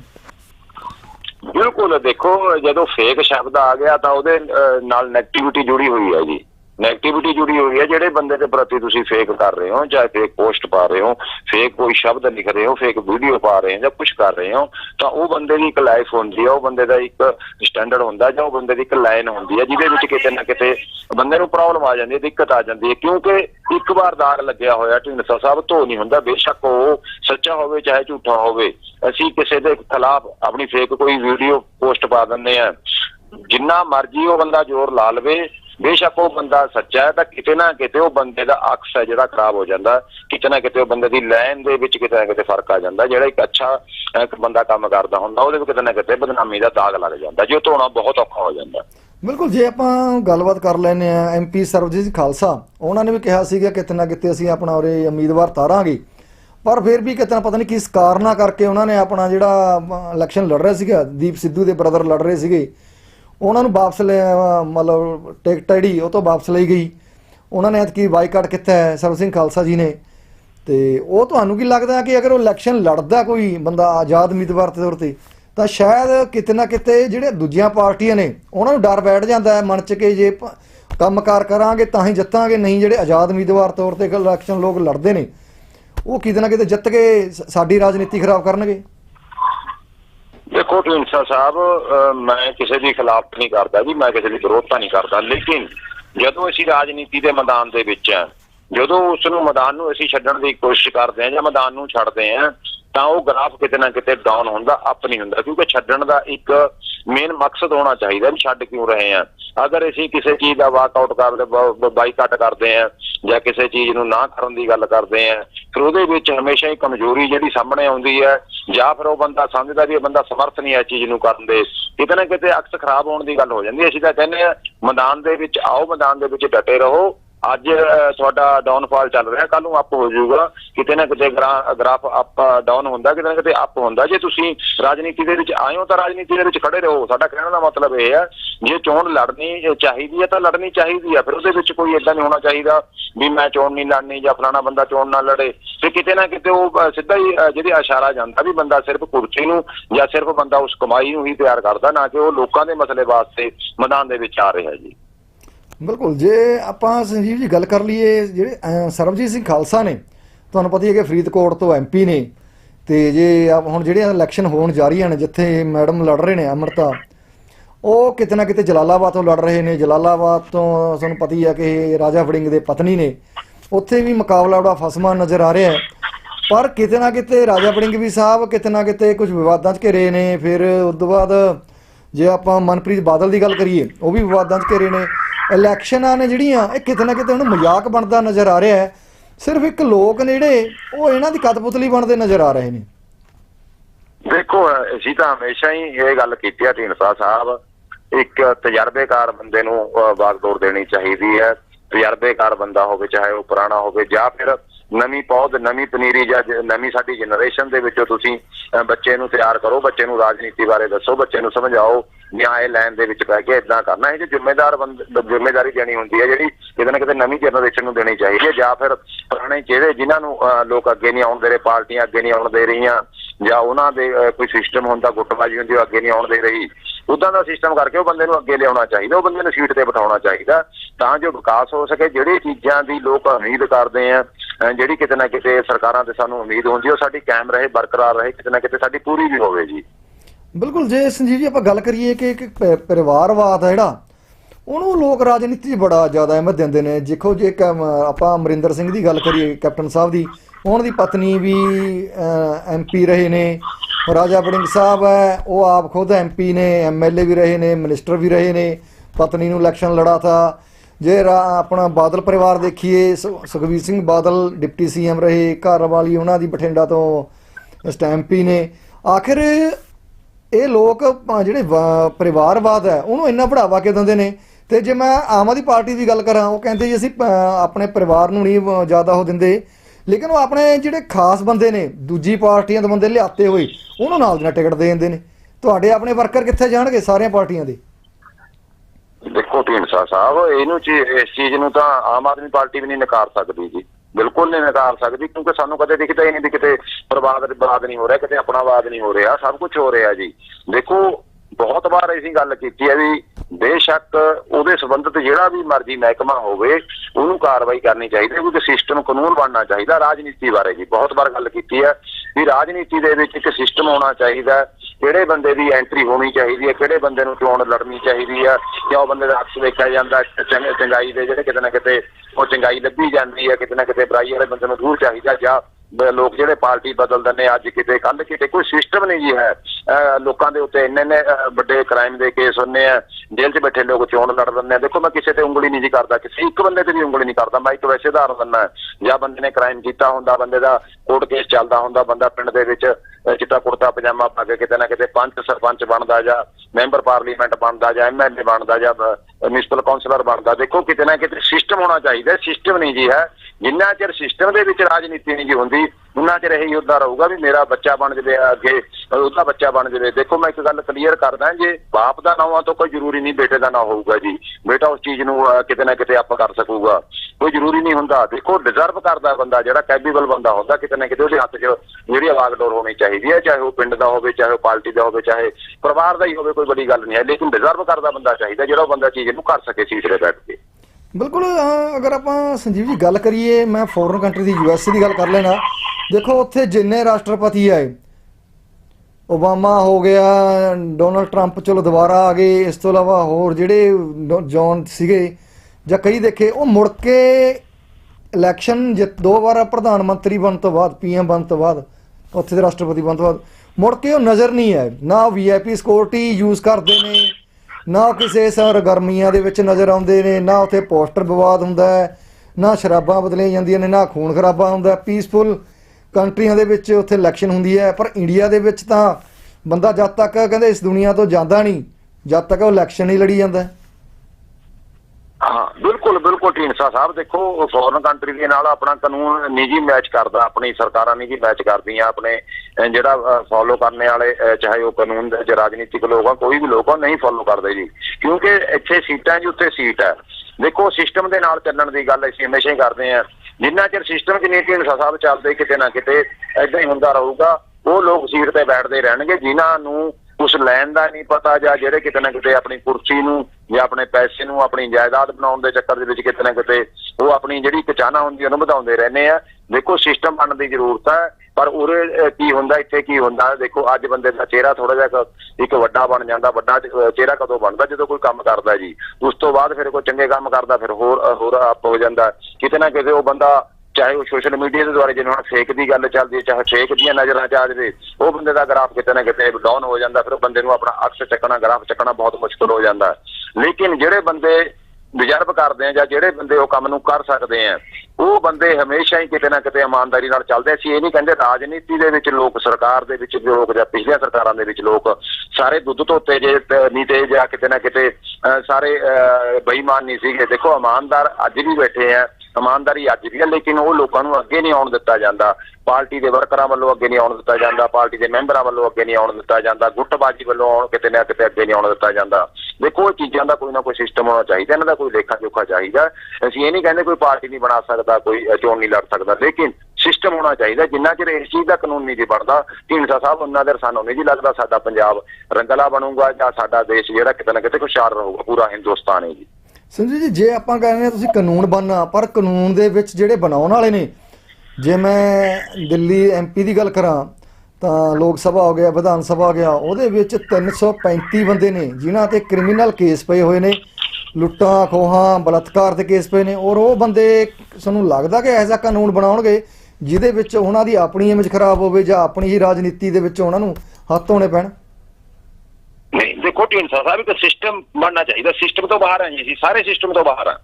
ਬਿਲਕੁਲ ਦੇਖੋ, ਜਦੋਂ ਫੇਕ ਸ਼ਬਦ ਆ ਗਿਆ ਤਾਂ ਉਹਦੇ ਨਾਲ ਨੈਗੇਟਿਵਿਟੀ ਜੁੜੀ ਹੋਈ ਹੈ ਜੀ। ਨੈਗੇਟਿਵਿਟੀ ਜੁੜੀ ਹੋਈ ਹੈ, ਜਿਹੜੇ ਬੰਦੇ ਦੇ ਪ੍ਰਤੀ ਤੁਸੀਂ ਫੇਕ ਕਰ ਰਹੇ ਹੋ ਚਾਹੇ ਫੇਕ ਪੋਸਟ ਪਾ ਰਹੇ ਹੋ ਫੇਕ ਕੋਈ ਸ਼ਬਦ ਲਿਖ ਰਹੇ ਹੋ ਫੇਕ ਵੀਡੀਓ ਪਾ ਰਹੇ ਹੋ ਜਾਂ ਕੁਝ ਕਰ ਰਹੇ ਹੋ, ਤਾਂ ਉਹ ਬੰਦੇ ਦੀ ਇੱਕ ਲਾਈਫ ਹੁੰਦੀ ਹੈ, ਉਹ ਬੰਦੇ ਦਾ ਇੱਕ ਸਟੈਂਡਰਡ ਹੁੰਦਾ ਜਾਂ ਉਹ ਬੰਦੇ ਦੀ ਇੱਕ ਲਾਈਨ ਹੁੰਦੀ ਹੈ, ਜਿਹਦੇ ਵਿੱਚ ਕਿਤੇ ਨਾ ਕਿਤੇ ਬੰਦੇ ਨੂੰ ਪ੍ਰੋਬਲਮ ਆ ਜਾਂਦੀ ਹੈ, ਦਿੱਕਤ ਆ ਜਾਂਦੀ ਹੈ, ਕਿਉਂਕਿ ਇੱਕ ਵਾਰ ਦਾਗ ਲੱਗਿਆ ਹੋਇਆ ਢਿੰਡਸਾ ਸਾਹਿਬ ਧੋ ਨਹੀਂ ਹੁੰਦਾ, ਬੇਸ਼ੱਕ ਉਹ ਸੱਚਾ ਹੋਵੇ ਚਾਹੇ ਝੂਠਾ ਹੋਵੇ, ਅਸੀਂ ਕਿਸੇ ਦੇ ਖਿਲਾਫ ਆਪਣੀ ਫੇਕ ਕੋਈ ਵੀਡੀਓ ਪੋਸਟ ਪਾ ਦਿੰਦੇ ਆ ਜਿੰਨਾ ਮਰਜ਼ੀ ਉਹ ਬੰਦਾ ਜ਼ੋਰ ਲਾ ਲਵੇ ਬੇਸ਼ੱਕ ਉਹ ਬੰਦਾ ਸੱਚਾ ਹੈ, ਤਾਂ ਕਿਤੇ ਨਾ ਕਿਤੇ ਉਹ ਬੰਦੇ ਦਾ ਅਕਸ ਹੈ ਜਿਹੜਾ ਖਰਾਬ ਹੋ ਜਾਂਦਾ। ਕਿਤੇ ਨਾ ਕਿਤੇ ਉਹ ਬੰਦੇ ਦੀ ਲਾਈਨ ਦੇ ਵਿੱਚ ਕਿਤੇ ਨਾ ਕਿਤੇ ਫ਼ਰਕ ਆ ਜਾਂਦਾ। ਜਿਹੜਾ ਇੱਕ ਅੱਛਾ, ਇੱਕ ਬੰਦਾ ਕੰਮ ਕਰਦਾ ਹੁੰਦਾ, ਉਹਦੇ ਵਿੱਚ ਕਿਤੇ ਨਾ ਕਿਤੇ ਬਦਨਾਮੀ ਦਾ ਦਾਗ ਲੱਗ ਜਾਂਦਾ। ਜੋ ਧੋਣਾ ਬਹੁਤ ਔਖਾ ਹੋ ਜਾਂਦਾ। ਬਿਲਕੁਲ, ਜੇ ਆਪਾਂ ਗੱਲਬਾਤ ਕਰ ਲੈਨੇ ਆ ਐਮਪੀ ਸਰਬਜੀਤ ਖਾਲਸਾ, ਉਹਨਾਂ ਨੇ ਵੀ ਕਿਹਾ ਸੀਗਾ ਕਿਤੇ ਨਾ ਕਿਤੇ ਅਸੀਂ ਆਪਣਾ ਉਰੇ ਉਮੀਦਵਾਰ ਤਾਰਾਂਗੇ। ਪਰ ਫਿਰ ਵੀ ਕਿਤੇ ਨਾ ਪਤਾ ਨਹੀਂ ਕਿਸ ਕਾਰਨਾ ਕਰਕੇ ਉਹਨਾਂ ਨੇ ਆਪਣਾ ਜਿਹੜਾ ਇਲੈਕਸ਼ਨ ਲੜ ਰਿਹਾ ਸੀਗਾ, ਦੀਪ ਸਿੱਧੂ ਦੇ ਬ੍ਰਦਰ ਲੜ ਰਹੇ ਸੀਗੇ। ਉਹਨਾਂ ਨੂੰ ਵਾਪਸ ਲੈ, ਮਤਲਬ ਟਿਕਟ ਜਿਹੜੀ ਉਹ ਤੋਂ ਵਾਪਸ ਲਈ ਗਈ। ਉਹਨਾਂ ਨੇ ਐਤਕੀ ਬਾਈਕਾਟ ਕੀਤਾ ਹੈ ਸਰਬ ਸਿੰਘ ਖਾਲਸਾ ਜੀ ਨੇ। ਤੇ ਉਹ ਤੁਹਾਨੂੰ ਕੀ ਲੱਗਦਾ ਕਿ ਅਗਰ ਉਹ ਇਲੈਕਸ਼ਨ ਲੜਦਾ ਕੋਈ ਬੰਦਾ ਆਜ਼ਾਦ ਉਮੀਦਵਾਰ ਦੇ ਤੌਰ ਤੇ, ਤਾਂ ਸ਼ਾਇਦ ਕਿਤੇ ਨਾ ਕਿਤੇ ਜਿਹੜੇ ਦੂਜੀਆਂ ਪਾਰਟੀਆਂ ਨੇ, ਉਹਨਾਂ ਨੂੰ ਡਰ ਬੈਠ ਜਾਂਦਾ ਹੈ ਮਨ 'ਚ ਕਿ ਜੇ ਪ- ਕੰਮਕਾਰ ਕਰਾਂਗੇ ਤਾਂ ਹੀ ਜਿੱਤਾਂਗੇ, ਨਹੀਂ ਜਿਹੜੇ ਆਜ਼ਾਦ ਉਮੀਦਵਾਰ ਤੌਰ ਤੇ ਇਲੈਕਸ਼ਨ ਲੋਕ ਲੜਦੇ ਨੇ, ਉਹ ਕਿਤੇ ਨਾ ਕਿਤੇ ਜਿੱਤ ਕੇ ਸਾਡੀ ਰਾਜਨੀਤੀ ਖਰਾਬ ਕਰਨਗੇ। ਦੇਖੋ ਢੀਂਡਸਾ ਸਾਹਿਬ ਅਹ, ਮੈਂ ਕਿਸੇ ਦੀ ਖਿਲਾਫ ਨਹੀਂ ਕਰਦਾ ਜੀ ਮੈਂ ਕਿਸੇ ਦੀ ਵਿਰੋਧਤਾ ਨਹੀਂ ਕਰਦਾ। ਲੇਕਿਨ ਜਦੋਂ ਅਸੀਂ ਰਾਜਨੀਤੀ ਦੇ ਮੈਦਾਨ ਦੇ ਵਿੱਚ ਆ ਜਦੋਂ ਉਸ ਨੂੰ ਮੈਦਾਨ ਨੂੰ ਅਸੀਂ ਛੱਡਣ ਦੀ ਕੋਸ਼ਿਸ਼ ਕਰਦੇ ਹਾਂ ਜਾਂ ਮੈਦਾਨ ਨੂੰ ਛੱਡਦੇ ਹਾਂ ਤਾਂ ਉਹ ਗ੍ਰਾਫ ਕਿਤੇ ਨਾ ਕਿਤੇ ਡਾਊਨ ਹੁੰਦਾ ਅਪ ਨਹੀਂ ਹੁੰਦਾ, ਕਿਉਂਕਿ ਛੱਡਣ ਦਾ ਇੱਕ ਮੇਨ ਮਕਸਦ ਹੋਣਾ ਚਾਹੀਦਾ ਵੀ ਛੱਡ ਕਿਉਂ ਰਹੇ ਆ ਅਗਰ ਅਸੀਂ ਕਿਸੇ ਚੀਜ਼ ਦਾ ਵਾਕਆਊਟ ਕਰਦੇ ਬਾਈਕਾਟ ਕਰਦੇ ਆ ਜਾਂ ਕਿਸੇ ਚੀਜ਼ ਨੂੰ ਨਾ ਕਰਨ ਦੀ ਗੱਲ ਕਰਦੇ ਆ ਫਿਰ ਉਹਦੇ ਵਿੱਚ ਹਮੇਸ਼ਾ ਹੀ ਕਮਜ਼ੋਰੀ ਜਿਹੜੀ ਸਾਹਮਣੇ ਆਉਂਦੀ ਹੈ ਜਾਂ ਫਿਰ ਉਹ ਬੰਦਾ ਸਮਝਦਾ ਵੀ ਇਹ ਬੰਦਾ ਸਮਰਥ ਨਹੀਂ ਹੈ ਇਸ ਚੀਜ਼ ਨੂੰ ਕਰਨ ਦੇ। ਕਿਤੇ ਨਾ ਕਿਤੇ ਅਕਸ ਖਰਾਬ ਹੋਣ ਦੀ ਗੱਲ ਹੋ ਜਾਂਦੀ ਹੈ। ਅਸੀਂ ਤਾਂ ਕਹਿੰਦੇ ਆ ਮੈਦਾਨ ਦੇ ਵਿੱਚ ਆਓ, ਮੈਦਾਨ ਦੇ ਵਿੱਚ ਡਟੇ ਰਹੋ ਅੱਜ ਤੁਹਾਡਾ ਡਾਊਨਫਾਲ ਚੱਲ ਰਿਹਾ ਕੱਲ ਨੂੰ ਅਪ ਹੋ ਜਾਊਗਾ। ਕਿਤੇ ਨਾ ਕਿਤੇ ਗ੍ਰਾਫ ਅਪ ਡਾਊਨ ਹੁੰਦਾ ਕਿਤੇ ਨਾ ਕਿਤੇ ਅਪ ਹੁੰਦਾ। ਜੇ ਤੁਸੀਂ ਰਾਜਨੀਤੀ ਦੇ ਵਿੱਚ ਆਏ ਹੋ ਤਾਂ ਰਾਜਨੀਤੀ ਦੇ ਵਿੱਚ ਖੜੇ ਰਹੋ। ਸਾਡਾ ਕਹਿਣ ਦਾ ਮਤਲਬ ਇਹ ਹੈ ਜੇ ਚੋਣ ਲੜਨੀ ਚਾਹੀਦੀ ਹੈ ਤਾਂ ਲੜਨੀ ਚਾਹੀਦੀ ਹੈ। ਫਿਰ ਉਹਦੇ ਵਿੱਚ ਕੋਈ ਇਦਾਂ ਨਹੀਂ ਹੋਣਾ ਚਾਹੀਦਾ ਵੀ ਮੈਂ ਚੋਣ ਨਹੀਂ ਲੜਨੀ ਜਾਂ ਫਲਾਣਾ ਬੰਦਾ ਚੋਣ ਨਾ ਲੜੇ। ਤੇ ਕਿਤੇ ਨਾ ਕਿਤੇ ਉਹ ਸਿੱਧਾ ਹੀ ਅਹ, ਇਸ਼ਾਰਾ ਜਾਂਦਾ ਵੀ ਬੰਦਾ ਸਿਰਫ ਕੁਰਸੀ ਨੂੰ ਜਾਂ ਸਿਰਫ ਬੰਦਾ ਉਸ ਕਮਾਈ ਨੂੰ ਹੀ ਤਿਆਰ ਕਰਦਾ ਨਾ ਕਿ ਉਹ ਲੋਕਾਂ ਦੇ ਮਸਲੇ ਵਾਸਤੇ ਮੈਦਾਨ ਦੇ ਵਿੱਚ ਆ ਰਿਹਾ ਜੀ। ਬਿਲਕੁਲ, ਜੇ ਆਪਾਂ ਸੰਜੀਵ ਜੀ ਗੱਲ ਕਰ ਲਈਏ, ਜਿਹੜੇ ਸਰਬਜੀਤ ਸਿੰਘ ਖਾਲਸਾ ਨੇ, ਤੁਹਾਨੂੰ ਪਤਾ ਹੀ ਹੈ ਕਿ ਫਰੀਦਕੋਟ ਤੋਂ ਐਮਪੀ ਨੇ, ਤੇ ਜੇ ਹੁਣ ਜਿਹੜੇ ਇਲੈਕਸ਼ਨ ਹੋਣ ਜਾ ਰਹੀਆਂ ਨੇ ਜਿੱਥੇ ਮੈਡਮ ਲੜ ਰਹੇ ਨੇ ਅਮਰਤਾ, ਉਹ ਕਿਤੇ ਨਾ ਕਿਤੇ ਜਲਾਲਾਬਾਦ ਤੋਂ ਲੜ ਰਹੇ ਨੇ। ਜਲਾਲਾਬਾਦ ਤੋਂ ਤੁਹਾਨੂੰ ਪਤਾ ਹੀ ਹੈ ਕਿ ਇਹ ਰਾਜਾ ਵੜਿੰਗ ਦੇ ਪਤਨੀ ਨੇ। ਉੱਥੇ ਵੀ ਮੁਕਾਬਲਾ ਬੜਾ ਫਸਮਾ ਨਜ਼ਰ ਆ ਰਿਹਾ ਹੈ। ਪਰ ਕਿਤੇ ਨਾ ਕਿਤੇ ਰਾਜਾ ਵੜਿੰਗ ਵੀ ਸਾਹਿਬ ਕਿਤੇ ਨਾ ਕਿਤੇ ਕੁਝ ਵਿਵਾਦਾਂ 'ਚ ਘਿਰੇ ਨੇ। ਫਿਰ ਉਸ ਤੋਂ ਬਾਅਦ ਜੇ ਆਪਾਂ ਮਨਪ੍ਰੀਤ ਬਾਦਲ ਦੀ ਗੱਲ ਕਰੀਏ, ਉਹ ਵੀ ਵਿਵਾਦਾਂ 'ਚ ਘਿਰੇ ਨੇ। ਇਲੈਕਸ਼ਨਾਂ ਨੇ ਜਿਹੜੀਆਂ ਇਹ ਕਿਤੇ ਨਾ ਕਿਤੇ ਹੁਣ ਮਜ਼ਾਕ ਬਣਦਾ ਨਜ਼ਰ ਆ ਰਿਹਾ ਹੈ। ਸਿਰਫ ਇੱਕ ਲੋਕ ਨੇ ਜਿਹੜੇ ਉਹ ਇਹਨਾਂ ਦੀ ਕਤਪੁਤਲੀ ਬਣਦੇ ਨਜ਼ਰ ਆ ਰਹੇ ਨੇ। ਦੇਖੋ ਅਸੀਂ ਤਾਂ ਹਮੇਸ਼ਾ ਹੀ ਇਹ ਗੱਲ ਕੀਤੀ ਆ ਢੀਂਡਸਾ ਸਾਹਿਬ। ਇੱਕ ਤਜਰਬੇਕਾਰ ਬੰਦੇ ਨੂੰ ਅਹ, ਵਾਗਡੋਰ ਦੇਣੀ ਚਾਹੀਦੀ ਹੈ। ਤਜਰਬੇਕਾਰ ਬੰਦਾ ਹੋਵੇ ਚਾਹੇ ਉਹ ਪੁਰਾਣਾ ਹੋਵੇ ਜਾਂ ਫਿਰ ਨਵੀਂ ਪੌਦ ਨਵੀਂ ਪਨੀਰੀ ਜਾਂ ਨਵੀਂ ਸਾਡੀ ਜਨਰੇਸ਼ਨ ਦੇ ਵਿੱਚੋਂ ਤੁਸੀਂ ਬੱਚੇ ਨੂੰ ਤਿਆਰ ਕਰੋ ਬੱਚੇ ਨੂੰ ਰਾਜਨੀਤੀ ਬਾਰੇ ਦੱਸੋ ਬੱਚੇ ਨੂੰ ਸਮਝਾਓ ਜਾਂ ਇਹ ਲਾਈਨ ਦੇ ਵਿੱਚ ਬਹਿ ਕੇ ਇਦਾਂ ਕਰਨਾ ਇਹ ਜੋ ਜ਼ਿੰਮੇਦਾਰ ਬੰਦ ਜ਼ਿੰਮੇਵਾਰੀ ਦੇਣੀ ਹੁੰਦੀ ਹੈ ਜਿਹੜੀ ਕਿਤੇ ਨਾ ਕਿਤੇ ਨਵੀਂ ਜਨਰੇਸ਼ਨ ਨੂੰ ਦੇਣੀ ਚਾਹੀਦੀ ਹੈ ਜਾਂ ਫਿਰ ਪੁਰਾਣੇ ਜਿਹੜੇ ਜਿਨ੍ਹਾਂ ਨੂੰ ਅਹ, ਲੋਕ ਅੱਗੇ ਨਹੀਂ ਆਉਣ ਦੇ ਰਹੇ ਪਾਰਟੀਆਂ ਅੱਗੇ ਨਹੀਂ ਆਉਣ ਦੇ ਰਹੀਆਂ ਜਾਂ ਉਹਨਾਂ ਦੇ ਕੋਈ ਸਿਸਟਮ ਹੁੰਦਾ ਗੁੱਟਬਾਜੀ ਹੁੰਦੀ ਉਹ ਅੱਗੇ ਨਹੀਂ ਆਉਣ ਦੇ ਰਹੀ ਉਦਾਂ ਦਾ ਸਿਸਟਮ ਕਰਕੇ ਉਹ ਬੰਦੇ ਨੂੰ ਅੱਗੇ ਲਿਆਉਣਾ ਚਾਹੀਦਾ ਉਹ ਬੰਦੇ ਨੂੰ ਸੀਟ ਤੇ ਬਿਠਾਉਣਾ ਚਾਹੀਦਾ ਤਾਂ ਜੋ ਵਿਕਾਸ ਹੋ ਸਕੇ ਜਿਹੜੀ ਚੀਜ਼ਾਂ ਦੀ ਲੋਕ ਉਮੀਦ ਕਰਦੇ ਆ ਜਿਹੜੀ ਕਿਤੇ ਨਾ ਕਿਤੇ ਸਰਕਾਰਾਂ ਤੇ ਸਾਨੂੰ ਉਮੀਦ ਹੁੰਦੀ ਉਹ ਸਾਡੀ ਕਾਇਮ ਰਹੇ, ਬਰਕਰਾਰ ਰਹੇ, ਕਿਤੇ ਨਾ ਕਿਤੇ ਸਾਡੀ ਪੂਰੀ ਵੀ ਹੋਵੇ ਜੀ। ਬਿਲਕੁਲ ਜੇ ਸੰਜੀਵ ਜੀ ਆਪਾਂ ਗੱਲ ਕਰੀਏ ਕਿ ਇੱਕ ਪਰਿਵਾਰਵਾਦ ਹੈ ਜਿਹੜਾ, ਉਹਨੂੰ ਲੋਕ ਰਾਜਨੀਤੀ 'ਚ ਬੜਾ ਜ਼ਿਆਦਾ ਅਹਿਮੀਅਤ ਦਿੰਦੇ ਨੇ। ਦੇਖੋ ਜੇ ਆਪਾਂ ਅਮਰਿੰਦਰ ਸਿੰਘ ਦੀ ਗੱਲ ਕਰੀਏ, ਕੈਪਟਨ ਸਾਹਿਬ ਦੀ ਉਹਨਾਂ ਦੀ ਪਤਨੀ ਵੀ ਐਮਪੀ ਰਹੇ ਨੇ। ਰਾਜਾ ਵੜਿੰਗ ਸਾਹਿਬ ਹੈ, ਉਹ ਆਪ ਖੁਦ ਐਮਪੀ ਨੇ ਐਮਐਲਏ ਵੀ ਰਹੇ ਨੇ, ਮਿਨਿਸਟਰ ਵੀ ਰਹੇ ਨੇ। ਪਤਨੀ ਨੂੰ ਇਲੈਕਸ਼ਨ ਲੜਾ ਥਾ ਜੇ ਰਾ- ਆਪਣਾ ਬਾਦਲ ਪਰਿਵਾਰ ਦੇਖੀਏ ਸੁ- ਸੁਖਬੀਰ ਸਿੰਘ ਬਾਦਲ ਡਿਪਟੀ ਸੀਐਮ ਰਹੇ ਘਰ ਵਾਲੀ ਉਹਨਾਂ ਦੀ ਬਠਿੰਡਾ ਤੋਂ ਸਟੈਂਪੀ ਨੇ। ਆਖਿਰ ਇਹ ਲੋਕ ਅ, ਜਿਹੜੇ ਵਾ- ਪਰਿਵਾਰਵਾਦ ਹੈ ਉਹਨੂੰ ਇੰਨਾ ਬੜਾਵਾ ਕਿਉਂ ਦਿੰਦੇ ਨੇ? ਤੇ ਜੇ ਮੈਂ ਆਮ ਆਦਮੀ ਪਾਰਟੀ ਦੀ ਗੱਲ ਕਰਾਂ ਉਹ ਕਹਿੰਦੇ ਜੀ ਅਸੀਂ ਅ, ਆਪਣੇ ਪਰਿਵਾਰ ਨੂੰ ਨਹੀਂ ਅ, ਜ਼ਿਆਦਾ ਉਹ ਦਿੰਦੇ। ਲੇਕਿਨ ਉਹ ਆਪਣੇ ਜਿਹੜੇ ਖਾਸ ਬੰਦੇ ਨੇ ਦੂਜੀ ਪਾਰਟੀਆਂ ਦੇ ਬੰਦੇ ਲਿਆਤੇ ਹੋਏ ਉਹਨੂੰ ਨਾਲ ਦੀ ਨਾਲ ਟਿਕਟ ਦੇ ਦਿੰਦੇ ਨੇ। ਤੁਹਾਡੇ ਆਪਣੇ ਵਰਕਰ ਕਿੱਥੇ ਜਾਣਗੇ ਸਾਰੀਆਂ ਪਾਰਟੀਆਂ ਦੇ? ਦੇਖੋ ਢੀਂਡਸਾ ਸਾਹਿਬ ਇਹਨੂੰ ਚੀ, ਇਸ ਚੀਜ਼ ਨੂੰ ਤਾਂ ਆਮ ਆਦਮੀ ਪਾਰਟੀ ਵੀ ਨਹੀਂ ਨਕਾਰ ਸਕਦੀ ਜੀ। ਬਿਲਕੁਲ ਨਹੀਂ ਨਕਾਰ ਸਕਦੀ, ਕਿਉਂਕਿ ਸਾਨੂੰ ਕਦੇ ਦਿਖਦਾ ਹੀ ਨਹੀਂ ਵੀ ਕਿਤੇ ਪ੍ਰਵਾਦ, ਵਿਵਾਦ ਨਹੀਂ ਹੋ ਰਿਹਾ, ਕਿਤੇ ਆਪਣਾ ਵਾਦ ਨਹੀਂ ਹੋ ਰਿਹਾ, ਸਭ ਕੁਝ ਹੋ ਰਿਹਾ ਜੀ। ਦੇਖੋ, ਬਹੁਤ ਵਾਰ ਅਸੀਂ ਗੱਲ ਕੀਤੀ ਹੈ ਵੀ ਬੇਸ਼ੱਕ ਉਹਦੇ ਸੰਬੰਧਿਤ ਜਿਹੜਾ ਵੀ ਮਰਜ਼ੀ ਮਹਿਕਮਾ ਹੋਵੇ, ਉਹਨੂੰ ਕਾਰਵਾਈ ਕਰਨੀ ਚਾਹੀਦੀ ਹੈ, ਕਿਉਂਕਿ ਸਿਸਟਮ ਕਾਨੂੰਨ ਬਣਨਾ ਚਾਹੀਦਾ ਰਾਜਨੀਤੀ ਬਾਰੇ ਜੀ। ਬਹੁਤ ਵਾਰ ਗੱਲ ਕੀਤੀ ਹੈ ਵੀ ਰਾਜਨੀਤੀ ਦੇ ਵਿੱਚ ਇੱਕ ਸਿਸਟਮ ਹੋਣਾ ਚਾਹੀਦਾ ਕਿਹੜੇ ਬੰਦੇ ਦੀ ਐਂਟਰੀ ਹੋਣੀ ਚਾਹੀਦੀ ਹੈ, ਕਿਹੜੇ ਬੰਦੇ ਨੂੰ ਚੋਣ ਲੜਨੀ ਚਾਹੀਦੀ ਹੈ, ਜਾਂ ਉਹ ਬੰਦੇ ਦਾ ਅਕਸ ਵੇਖਿਆ ਜਾਂਦਾ ਚੰਗੇ, ਚੰਗਾਈ ਦੇ ਜਿਹੜੇ ਕਿਤੇ ਨਾ ਕਿਤੇ ਉਹ ਚੰਗਾਈ ਲੱਭੀ ਜਾਂਦੀ ਹੈ, ਕਿਤੇ ਨਾ ਕਿਤੇ ਬੁਰਾਈ ਵਾਲੇ ਬੰਦੇ ਨੂੰ ਦੂਰ ਚਾਹੀਦਾ ਜਾਂ ਲੋਕ ਜਿਹੜੇ ਪਾਰਟੀ ਬਦਲ ਦਿੰਦੇ ਅੱਜ ਕਿਤੇ ਕੱਲ ਕਿਤੇ, ਕੋਈ ਸਿਸਟਮ ਨਹੀਂ ਜੀ ਹੈ। ਅਹ ਲੋਕਾਂ ਦੇ ਉੱਤੇ ਇੰਨੇ ਨੇ ਵੱਡੇ ਕ੍ਰਾਈਮ ਦੇ ਕੇਸ ਹੁੰਨੇ ਆ, ਜੇਲ੍ਹ 'ਚ ਬੈਠੇ ਲੋਕ ਚੋਣ ਲੜ ਦਿੰਦੇ ਆ। ਦੇਖੋ ਮੈਂ ਕਿਸੇ ਤੇ ਉਂਗਲੀ ਨਹੀਂ ਜੀ ਕਰਦਾ, ਕਿਸੇ ਇੱਕ ਬੰਦੇ ਤੇ ਵੀ ਉਂਗਲੀ ਨਹੀਂ ਕਰਦਾ। ਮੈਂ ਇੱਕ ਵੈਸੇ ਉਦਾਹਰਨ ਦਿੰਦਾ ਜਾਂ ਬੰਦੇ ਨੇ ਕ੍ਰਾਈਮ ਕੀਤਾ ਹੁੰਦਾ, ਬੰਦੇ ਦਾ ਕੋਰਟ ਕੇਸ ਚੱਲਦਾ ਹੁੰਦਾ ਬੰਦਾ ਪਿੰਡ ਦੇ ਵਿੱਚ ਚਿੱਟਾ ਕੁੜਤਾ, ਪਜਾਮਾ ਪਾ ਕੇ ਕਿਤੇ ਨਾ ਕਿਤੇ ਪੰਚ ਸਰਪੰਚ ਬਣਦਾ ਜਾਂ ਮੈਂਬਰ ਪਾਰਲੀਮੈਂਟ ਬਣਦਾ ਜਾਂ ਐਮਐਲਏ ਬਣਦਾ ਜਾਂ ਮਿਊਨਿਸਪਲ ਕਾਉਂਸਲਰ ਬਣਦਾ, ਦੇਖੋ ਕਿਤੇ ਨਾ ਕਿਤੇ ਸਿਸਟਮ ਹੋਣਾ ਚਾਹੀਦਾ ਸਿਸਟਮ ਨਹੀਂ ਜੀ ਹੈ। ਜਿੰਨਾ ਚਿਰ ਸਿਸਟਮ ਦੇ ਵਿੱਚ ਰਾਜਨੀਤੀ ਨਹੀਂ ਜੀ ਹੁੰਦੀ ਉਹਨਾਂ ਚਿਰ ਇਹੀ ਹੁੰਦਾ ਰਹੂਗਾ ਵੀ ਮੇਰਾ ਬੱਚਾ ਬਣ ਜਵੇ ਅੱਗੇ ਉਹਦਾ ਬੱਚਾ ਬਣ ਜਵੇ। ਦੇਖੋ ਮੈਂ ਇੱਕ ਗੱਲ ਕਲੀਅਰ ਕਰਦਾ, ਜੇ ਬਾਪ ਦਾ ਨਾਮ ਆ ਤਾਂ ਕੋਈ ਜ਼ਰੂਰੀ ਨਹੀਂ, ਬੇਟੇ ਦਾ ਨਾਂ ਹੋਊਗਾ ਜੀ। ਬੇਟਾ ਉਸ ਚੀਜ਼ ਨੂੰ ਕਿਤੇ ਨਾ ਕਿਤੇ ਆਪ ਕਰ ਸਕੂਗਾ। ਕੋਈ ਜ਼ਰੂਰੀ ਨਹੀਂ ਹੁੰਦਾ। ਦੇਖੋ ਡਿਜ਼ਰਵ ਕਰਦਾ ਬੰਦਾ, ਜਿਹੜਾ ਕੈਪੇਬਲ ਬੰਦਾ ਹੁੰਦਾ, ਕਿਤੇ ਨਾ ਕਿਤੇ ਉਹਦੇ ਹੱਥ 'ਚ ਜਿਹੜੀ ਆਵਾਜ਼ ਡੋਰ ਹੋਣੀ ਚਾਹੀਦੀ। ਹੈ ਚਾਹੇ ਉਹ ਪਿੰਡ ਦਾ ਹੋਵੇ, ਚਾਹੇ ਉਹ ਪਾਰਟੀ ਦਾ ਹੋਵੇ, ਚਾਹੇ ਪਰਿਵਾਰ ਦਾ ਹੀ ਹੋਵੇ, ਕੋਈ ਵੱਡੀ ਗੱਲ ਨਹੀਂ ਹੈ, ਲੇਕਿਨ ਡਿਜ਼ਰਵ ਕਰਦਾ ਬੰਦਾ ਚਾਹੀਦਾ, ਜਿਹੜਾ ਉਹ ਬੰਦਾ ਚੀਜ਼ ਨੂੰ ਕਰ ਸਕੇ ਸੀਟ ਬੈਠ ਕੇ। ਬਿਲਕੁਲ ਅਗਰ ਆਪਾਂ ਸੰਜੀਵ ਜੀ ਗੱਲ ਕਰੀਏ, ਮੈਂ ਫੋਰਨ ਕੰਟਰੀ ਦੀ ਯੂਐਸਏ ਦੀ ਗੱਲ ਕਰ ਲੈਣਾ। ਦੇਖੋ, ਉੱਥੇ ਜਿੰਨੇ ਰਾਸ਼ਟਰਪਤੀ ਆਏ, ਓਬਾਮਾ ਹੋ ਗਿਆ, ਡੋਨਲਡ ਟਰੰਪ, ਚਲੋ ਦੁਬਾਰਾ ਆ ਗਏ, ਇਸ ਤੋਂ ਇਲਾਵਾ ਹੋਰ ਜਿਹੜੇ ਜੌਨ ਸੀਗੇ, ਜਾਂ ਕਈ ਦੇਖੇ, ਉਹ ਮੁੜ ਕੇ ਇਲੈਕਸ਼ਨ ਜਿੱਤ ਦੋ ਵਾਰ ਪ੍ਰਧਾਨ ਮੰਤਰੀ ਬਣਨ ਤੋਂ ਬਾਅਦ ਪੀਐਮ ਬਣਨ ਤੋਂ ਬਾਅਦ ਉੱਥੇ ਦੇ ਰਾਸ਼ਟਰਪਤੀ ਬਣਨ ਤੋਂ ਬਾਅਦ। ਮੁੜ ਕੇ ਉਹ ਨਜ਼ਰ ਨਹੀਂ ਆਏ। ਨਾ ਵੀਆਈਪੀ ਸਿਕਿਉਰਿਟੀ ਯੂਜ਼ ਕਰਦੇ ਨੇ, ਨਾ ਕਿਸੇ ਸਰਗਰਮੀਆਂ ਦੇ ਵਿੱਚ ਨਜ਼ਰ ਆਉਂਦੇ ਨੇ, ਨਾ ਉੱਥੇ ਪੋਸਟਰ ਵਿਵਾਦ ਹੁੰਦਾ ਹੈ, ਨਾ ਸ਼ਰਾਬਾਂ ਬਦਲੀਆਂ ਜਾਂਦੀਆਂ ਨੇ, ਨਾ ਖੂਨ ਖਰਾਬਾ ਹੁੰਦਾ ਪੀਸਫੁਲ ਕੰਟਰੀਆਂ ਦੇ ਵਿੱਚ ਉੱਥੇ ਇਲੈਕਸ਼ਨ ਹੁੰਦੀ ਹੈ, ਪਰ ਇੰਡੀਆ ਦੇ ਵਿੱਚ ਤਾਂ ਬੰਦਾ ਜਦ ਤੱਕ ਕਹਿੰਦੇ ਇਸ ਦੁਨੀਆ ਤੋਂ ਜਾਂਦਾ ਨਹੀਂ, ਜਦ ਤੱਕ ਉਹ ਇਲੈਕਸ਼ਨ ਹੀ ਲੜੀ ਜਾਂਦਾ। ਹਾਂ, ਬਿਲਕੁਲ ਬਿਲਕੁਲ ਢੀਂਡਸਾ ਸਾਹਿਬ। ਦੇਖੋ ਫੋਰਨ ਕੰਟਰੀ ਦੇ ਨਾਲ ਆਪਣਾ ਕਾਨੂੰਨ ਨਿੱਜੀ ਮੈਚ ਕਰਦਾ। ਆਪਣੀ ਸਰਕਾਰਾਂ ਨਿੱਜੀ ਮੈਚ ਕਰਦੀਆਂ, ਆਪਣੇ ਜਿਹੜਾ ਫੋਲੋ ਕਰਨੇ ਵਾਲੇ ਚਾਹੇ ਉਹ ਕਾਨੂੰਨ ਦੇ ਰਾਜਨੀਤਿਕ ਲੋਕ ਆ ਕੋਈ ਵੀ ਲੋਕ ਆ ਨਹੀਂ ਫੋਲੋ ਕਰਦੇ ਜੀ। ਕਿਉਂਕਿ ਇੱਥੇ ਸੀਟਾਂ ਜੀ, ਉੱਥੇ ਸੀਟ ਹੈ। ਦੇਖੋ ਸਿਸਟਮ ਦੇ ਨਾਲ ਚੱਲਣ ਦੀ ਗੱਲ ਅਸੀਂ ਹਮੇਸ਼ਾ ਹੀ ਕਰਦੇ ਆ ਜਿੰਨਾ ਚਿਰ ਸਿਸਟਮ 'ਚ ਨਹੀਂ ਢੀਂਡਸਾ ਸਾਹਿਬ ਚੱਲਦੇ, ਕਿਤੇ ਨਾ ਕਿਤੇ ਐਦਾਂ ਹੀ ਹੁੰਦਾ ਰਹੂਗਾ। ਉਹ ਲੋਕ ਸੀਟ ਤੇ ਬੈਠਦੇ ਰਹਿਣਗੇ, ਜਿਨ੍ਹਾਂ ਨੂੰ ਕੁਛ ਲੈਣ ਦਾ ਨਹੀਂ ਪਤਾ ਜਾਂ ਜਿਹੜੇ ਕਿਤੇ ਨਾ ਕਿਤੇ ਆਪਣੀ ਕੁਰਸੀ ਨੂੰ ਜਾਂ ਆਪਣੇ ਪੈਸੇ ਨੂੰ ਆਪਣੀ ਜਾਇਦਾਦ ਬਣਾਉਣ ਦੇ ਚੱਕਰ ਦੇ ਵਿੱਚ ਕਿਤੇ ਨਾ ਕਿਤੇ ਉਹ ਆਪਣੀ ਜਿਹੜੀ ਕਚਾਨਾ ਹੁੰਦੀ ਉਹਨੂੰ ਵਧਾਉਂਦੇ ਰਹਿੰਦੇ ਆ। ਦੇਖੋ ਸਿਸਟਮ ਬਣਨ ਦੀ ਜ਼ਰੂਰਤ ਹੈ ਪਰ ਉਰੇ ਕੀ ਹੁੰਦਾ, ਇੱਥੇ ਕੀ ਹੁੰਦਾ? ਦੇਖੋ, ਅੱਜ ਬੰਦੇ ਦਾ ਚਿਹਰਾ ਥੋੜਾ ਜਿਹਾ ਇੱਕ ਵੱਡਾ ਬਣ ਜਾਂਦਾ, ਵੱਡਾ ਚਿਹਰਾ ਕਦੋਂ ਬਣਦਾ? ਜਦੋਂ ਕੋਈ ਕੰਮ ਕਰਦਾ ਜੀ। ਉਸ ਤੋਂ ਬਾਅਦ ਫਿਰ ਕੋਈ ਚੰਗੇ ਕੰਮ ਕਰਦਾ, ਫਿਰ ਹੋਰ ਹੋਰ ਅਪ ਹੋ ਜਾਂਦਾ। ਕਿਤੇ ਨਾ ਕਿਤੇ ਉਹ ਬੰਦਾ ਚਾਹੇ ਉਹ ਸੋਸ਼ਲ ਮੀਡੀਆ ਦੇ ਦੁਆਰੇ ਜਿਵੇਂ ਹੁਣ ਫੇਕ ਦੀ ਗੱਲ ਚੱਲਦੀ ਹੈ ਚਾਹੇ ਫੇਕ ਦੀਆਂ ਨਜ਼ਰਾਂ ਚ ਆ ਜਾਵੇ ਉਹ ਬੰਦੇ ਦਾ ਗ੍ਰਾਫ ਕਿਤੇ ਨਾ ਕਿਤੇ ਡਾਊਨ ਹੋ ਜਾਂਦਾ ਫਿਰ ਉਹ ਬੰਦੇ ਨੂੰ ਆਪਣਾ ਅਕਸ ਚੱਕਣਾ ਗ੍ਰਾਫ ਚੱਕਣਾ ਬਹੁਤ ਮੁਸ਼ਕਲ ਹੋ ਜਾਂਦਾ ਲੇਕਿਨ ਜਿਹੜੇ ਬੰਦੇ ਰਿਜ਼ਰਵ ਕਰਦੇ ਆ ਜਾਂ ਜਿਹੜੇ ਬੰਦੇ ਉਹ ਕੰਮ ਨੂੰ ਕਰ ਸਕਦੇ ਆ ਉਹ ਬੰਦੇ ਹਮੇਸ਼ਾ ਹੀ ਕਿਤੇ ਨਾ ਕਿਤੇ ਇਮਾਨਦਾਰੀ ਨਾਲ ਚੱਲਦੇ ਆ। ਅਸੀਂ ਇਹ ਨਹੀਂ ਕਹਿੰਦੇ ਰਾਜਨੀਤੀ ਦੇ ਵਿੱਚ ਲੋਕ ਸਰਕਾਰ ਦੇ ਵਿੱਚ ਲੋਕ ਜਾਂ ਪਿਛਲੀਆਂ ਸਰਕਾਰਾਂ ਦੇ ਵਿੱਚ ਲੋਕ ਸਾਰੇ ਦੁੱਧ ਧੋਤੇ ਜੇ ਤੇ ਨਹੀਂ ਤੇ ਜਾਂ ਕਿਤੇ ਨਾ ਕਿਤੇ ਅਹ, ਸਾਰੇ ਅਹ, ਬੇਈਮਾਨ ਨਹੀਂ ਸੀਗੇ ਦੇਖੋ ਇਮਾਨਦਾਰ ਅੱਜ ਵੀ ਬੈਠੇ ਆ ਇਮਾਨਦਾਰੀ ਅੱਜ ਵੀ ਹੈ, ਲੇਕਿਨ ਉਹ ਲੋਕਾਂ ਨੂੰ ਅੱਗੇ ਨਹੀਂ ਆਉਣ ਦਿੱਤਾ ਜਾਂਦਾ। ਪਾਰਟੀ ਦੇ ਵਰਕਰਾਂ ਵੱਲੋਂ ਅੱਗੇ ਨਹੀਂ ਆਉਣ ਦਿੱਤਾ ਜਾਂਦਾ, ਪਾਰਟੀ ਦੇ ਮੈਂਬਰਾਂ ਵੱਲੋਂ ਅੱਗੇ ਨਹੀਂ ਆਉਣ ਦਿੱਤਾ ਜਾਂਦਾ, ਗੁੱਟਬਾਜ਼ੀ ਵੱਲੋਂ ਆਉਣ ਕਿਤੇ ਨਾ ਕਿਤੇ ਅੱਗੇ ਨਹੀਂ ਆਉਣ ਦਿੱਤਾ ਜਾਂਦਾ। ਦੇਖੋ, ਇਹ ਚੀਜ਼ਾਂ ਦਾ ਕੋਈ ਨਾ ਕੋਈ ਸਿਸਟਮ ਹੋਣਾ ਚਾਹੀਦਾ, ਇਹਨਾਂ ਦਾ ਕੋਈ ਲੇਖਾ ਜੋਖਾ ਚਾਹੀਦਾ। ਅਸੀਂ ਇਹ ਨਹੀਂ ਕਹਿੰਦੇ ਕੋਈ ਪਾਰਟੀ ਨਹੀਂ ਬਣਾ ਸਕਦਾ, ਕੋਈ ਚੋਣ ਨਹੀਂ ਲੜ ਸਕਦਾ, ਲੇਕਿਨ ਸਿਸਟਮ ਹੋਣਾ ਚਾਹੀਦਾ। ਜਿੰਨਾ ਚਿਰ ਇਸ ਚੀਜ਼ ਦਾ ਕਾਨੂੰਨ ਨਹੀਂ ਜੀ ਬਣਦਾ, ਢੀਂਡਸਾ ਸਾਹਿਬ, ਉਹਨਾਂ ਦੇ ਸਾਨੂੰ ਨਹੀਂ ਜੀ ਲੱਗਦਾ ਸਾਡਾ ਪੰਜਾਬ ਰੰਗਲਾ ਬਣੂਗਾ ਜਾਂ ਸਾਡਾ ਦੇਸ਼ ਜਿਹੜਾ ਕਿਤੇ ਨਾ ਕਿਤੇ ਖੁਸ਼ਹਾਲ ਰਹੂਗਾ, ਪੂਰਾ ਹਿੰਦੁਸਤਾਨ ਹੈ ਜੀ। ਸੰਜੂ ਜੀ, ਜੇ ਆਪਾਂ ਕਹਿੰਦੇ ਹਾਂ ਤੁਸੀਂ ਕਾਨੂੰਨ ਬਣਨਾ, ਪਰ ਕਾਨੂੰਨ ਦੇ ਵਿੱਚ ਜਿਹੜੇ ਬਣਾਉਣ ਵਾਲੇ ਨੇ, ਜੇ ਮੈਂ ਦਿੱਲੀ ਐਮਪੀ ਦੀ ਗੱਲ ਕਰਾਂ, ਤਾਂ ਲੋਕ ਸਭਾ ਹੋ ਗਿਆ, ਵਿਧਾਨ ਸਭਾ ਹੋ ਗਿਆ, ਉਹਦੇ ਵਿੱਚ 335 ਬੰਦੇ ਨੇ, ਜਿਨ੍ਹਾਂ ਤੇ ਕ੍ਰਿਮੀਨਲ ਕੇਸ ਪਏ ਹੋਏ ਨੇ, ਲੁੱਟਾਂ, ਖੋਹਾਂ, ਬਲਾਤਕਾਰ ਦੇ ਕੇਸ ਪਏ ਨੇ, ਔਰ ਉਹ ਬੰਦੇ ਸਾਨੂੰ ਲੱਗਦਾ ਕਿ ਐਸਾ ਕਾਨੂੰਨ ਬਣਾਉਣਗੇ, ਜਿਹਦੇ ਵਿੱਚ ਉਹਨਾਂ ਦੀ ਆਪਣੀ ਇਮੇਜ ਖਰਾਬ ਹੋਵੇ ਜਾਂ ਆਪਣੀ ਹੀ ਰਾਜਨੀਤੀ ਦੇ ਵਿੱਚ ਉਹਨਾਂ ਨੂੰ ਹੱਥ ਧੋਣੇ ਪੈਣ। ਦੇਖੋ ਢੀਂਡਸਾ ਸਾਹਿਬ, ਇੱਕ ਸਿਸਟਮ ਬਣਨਾ ਚਾਹੀਦਾ। ਸਿਸਟਮ ਤੋਂ ਬਾਹਰ ਆ ਜੀ ਅਸੀਂ, ਸਾਰੇ ਸਿਸਟਮ ਤੋਂ ਬਾਹਰ ਆ।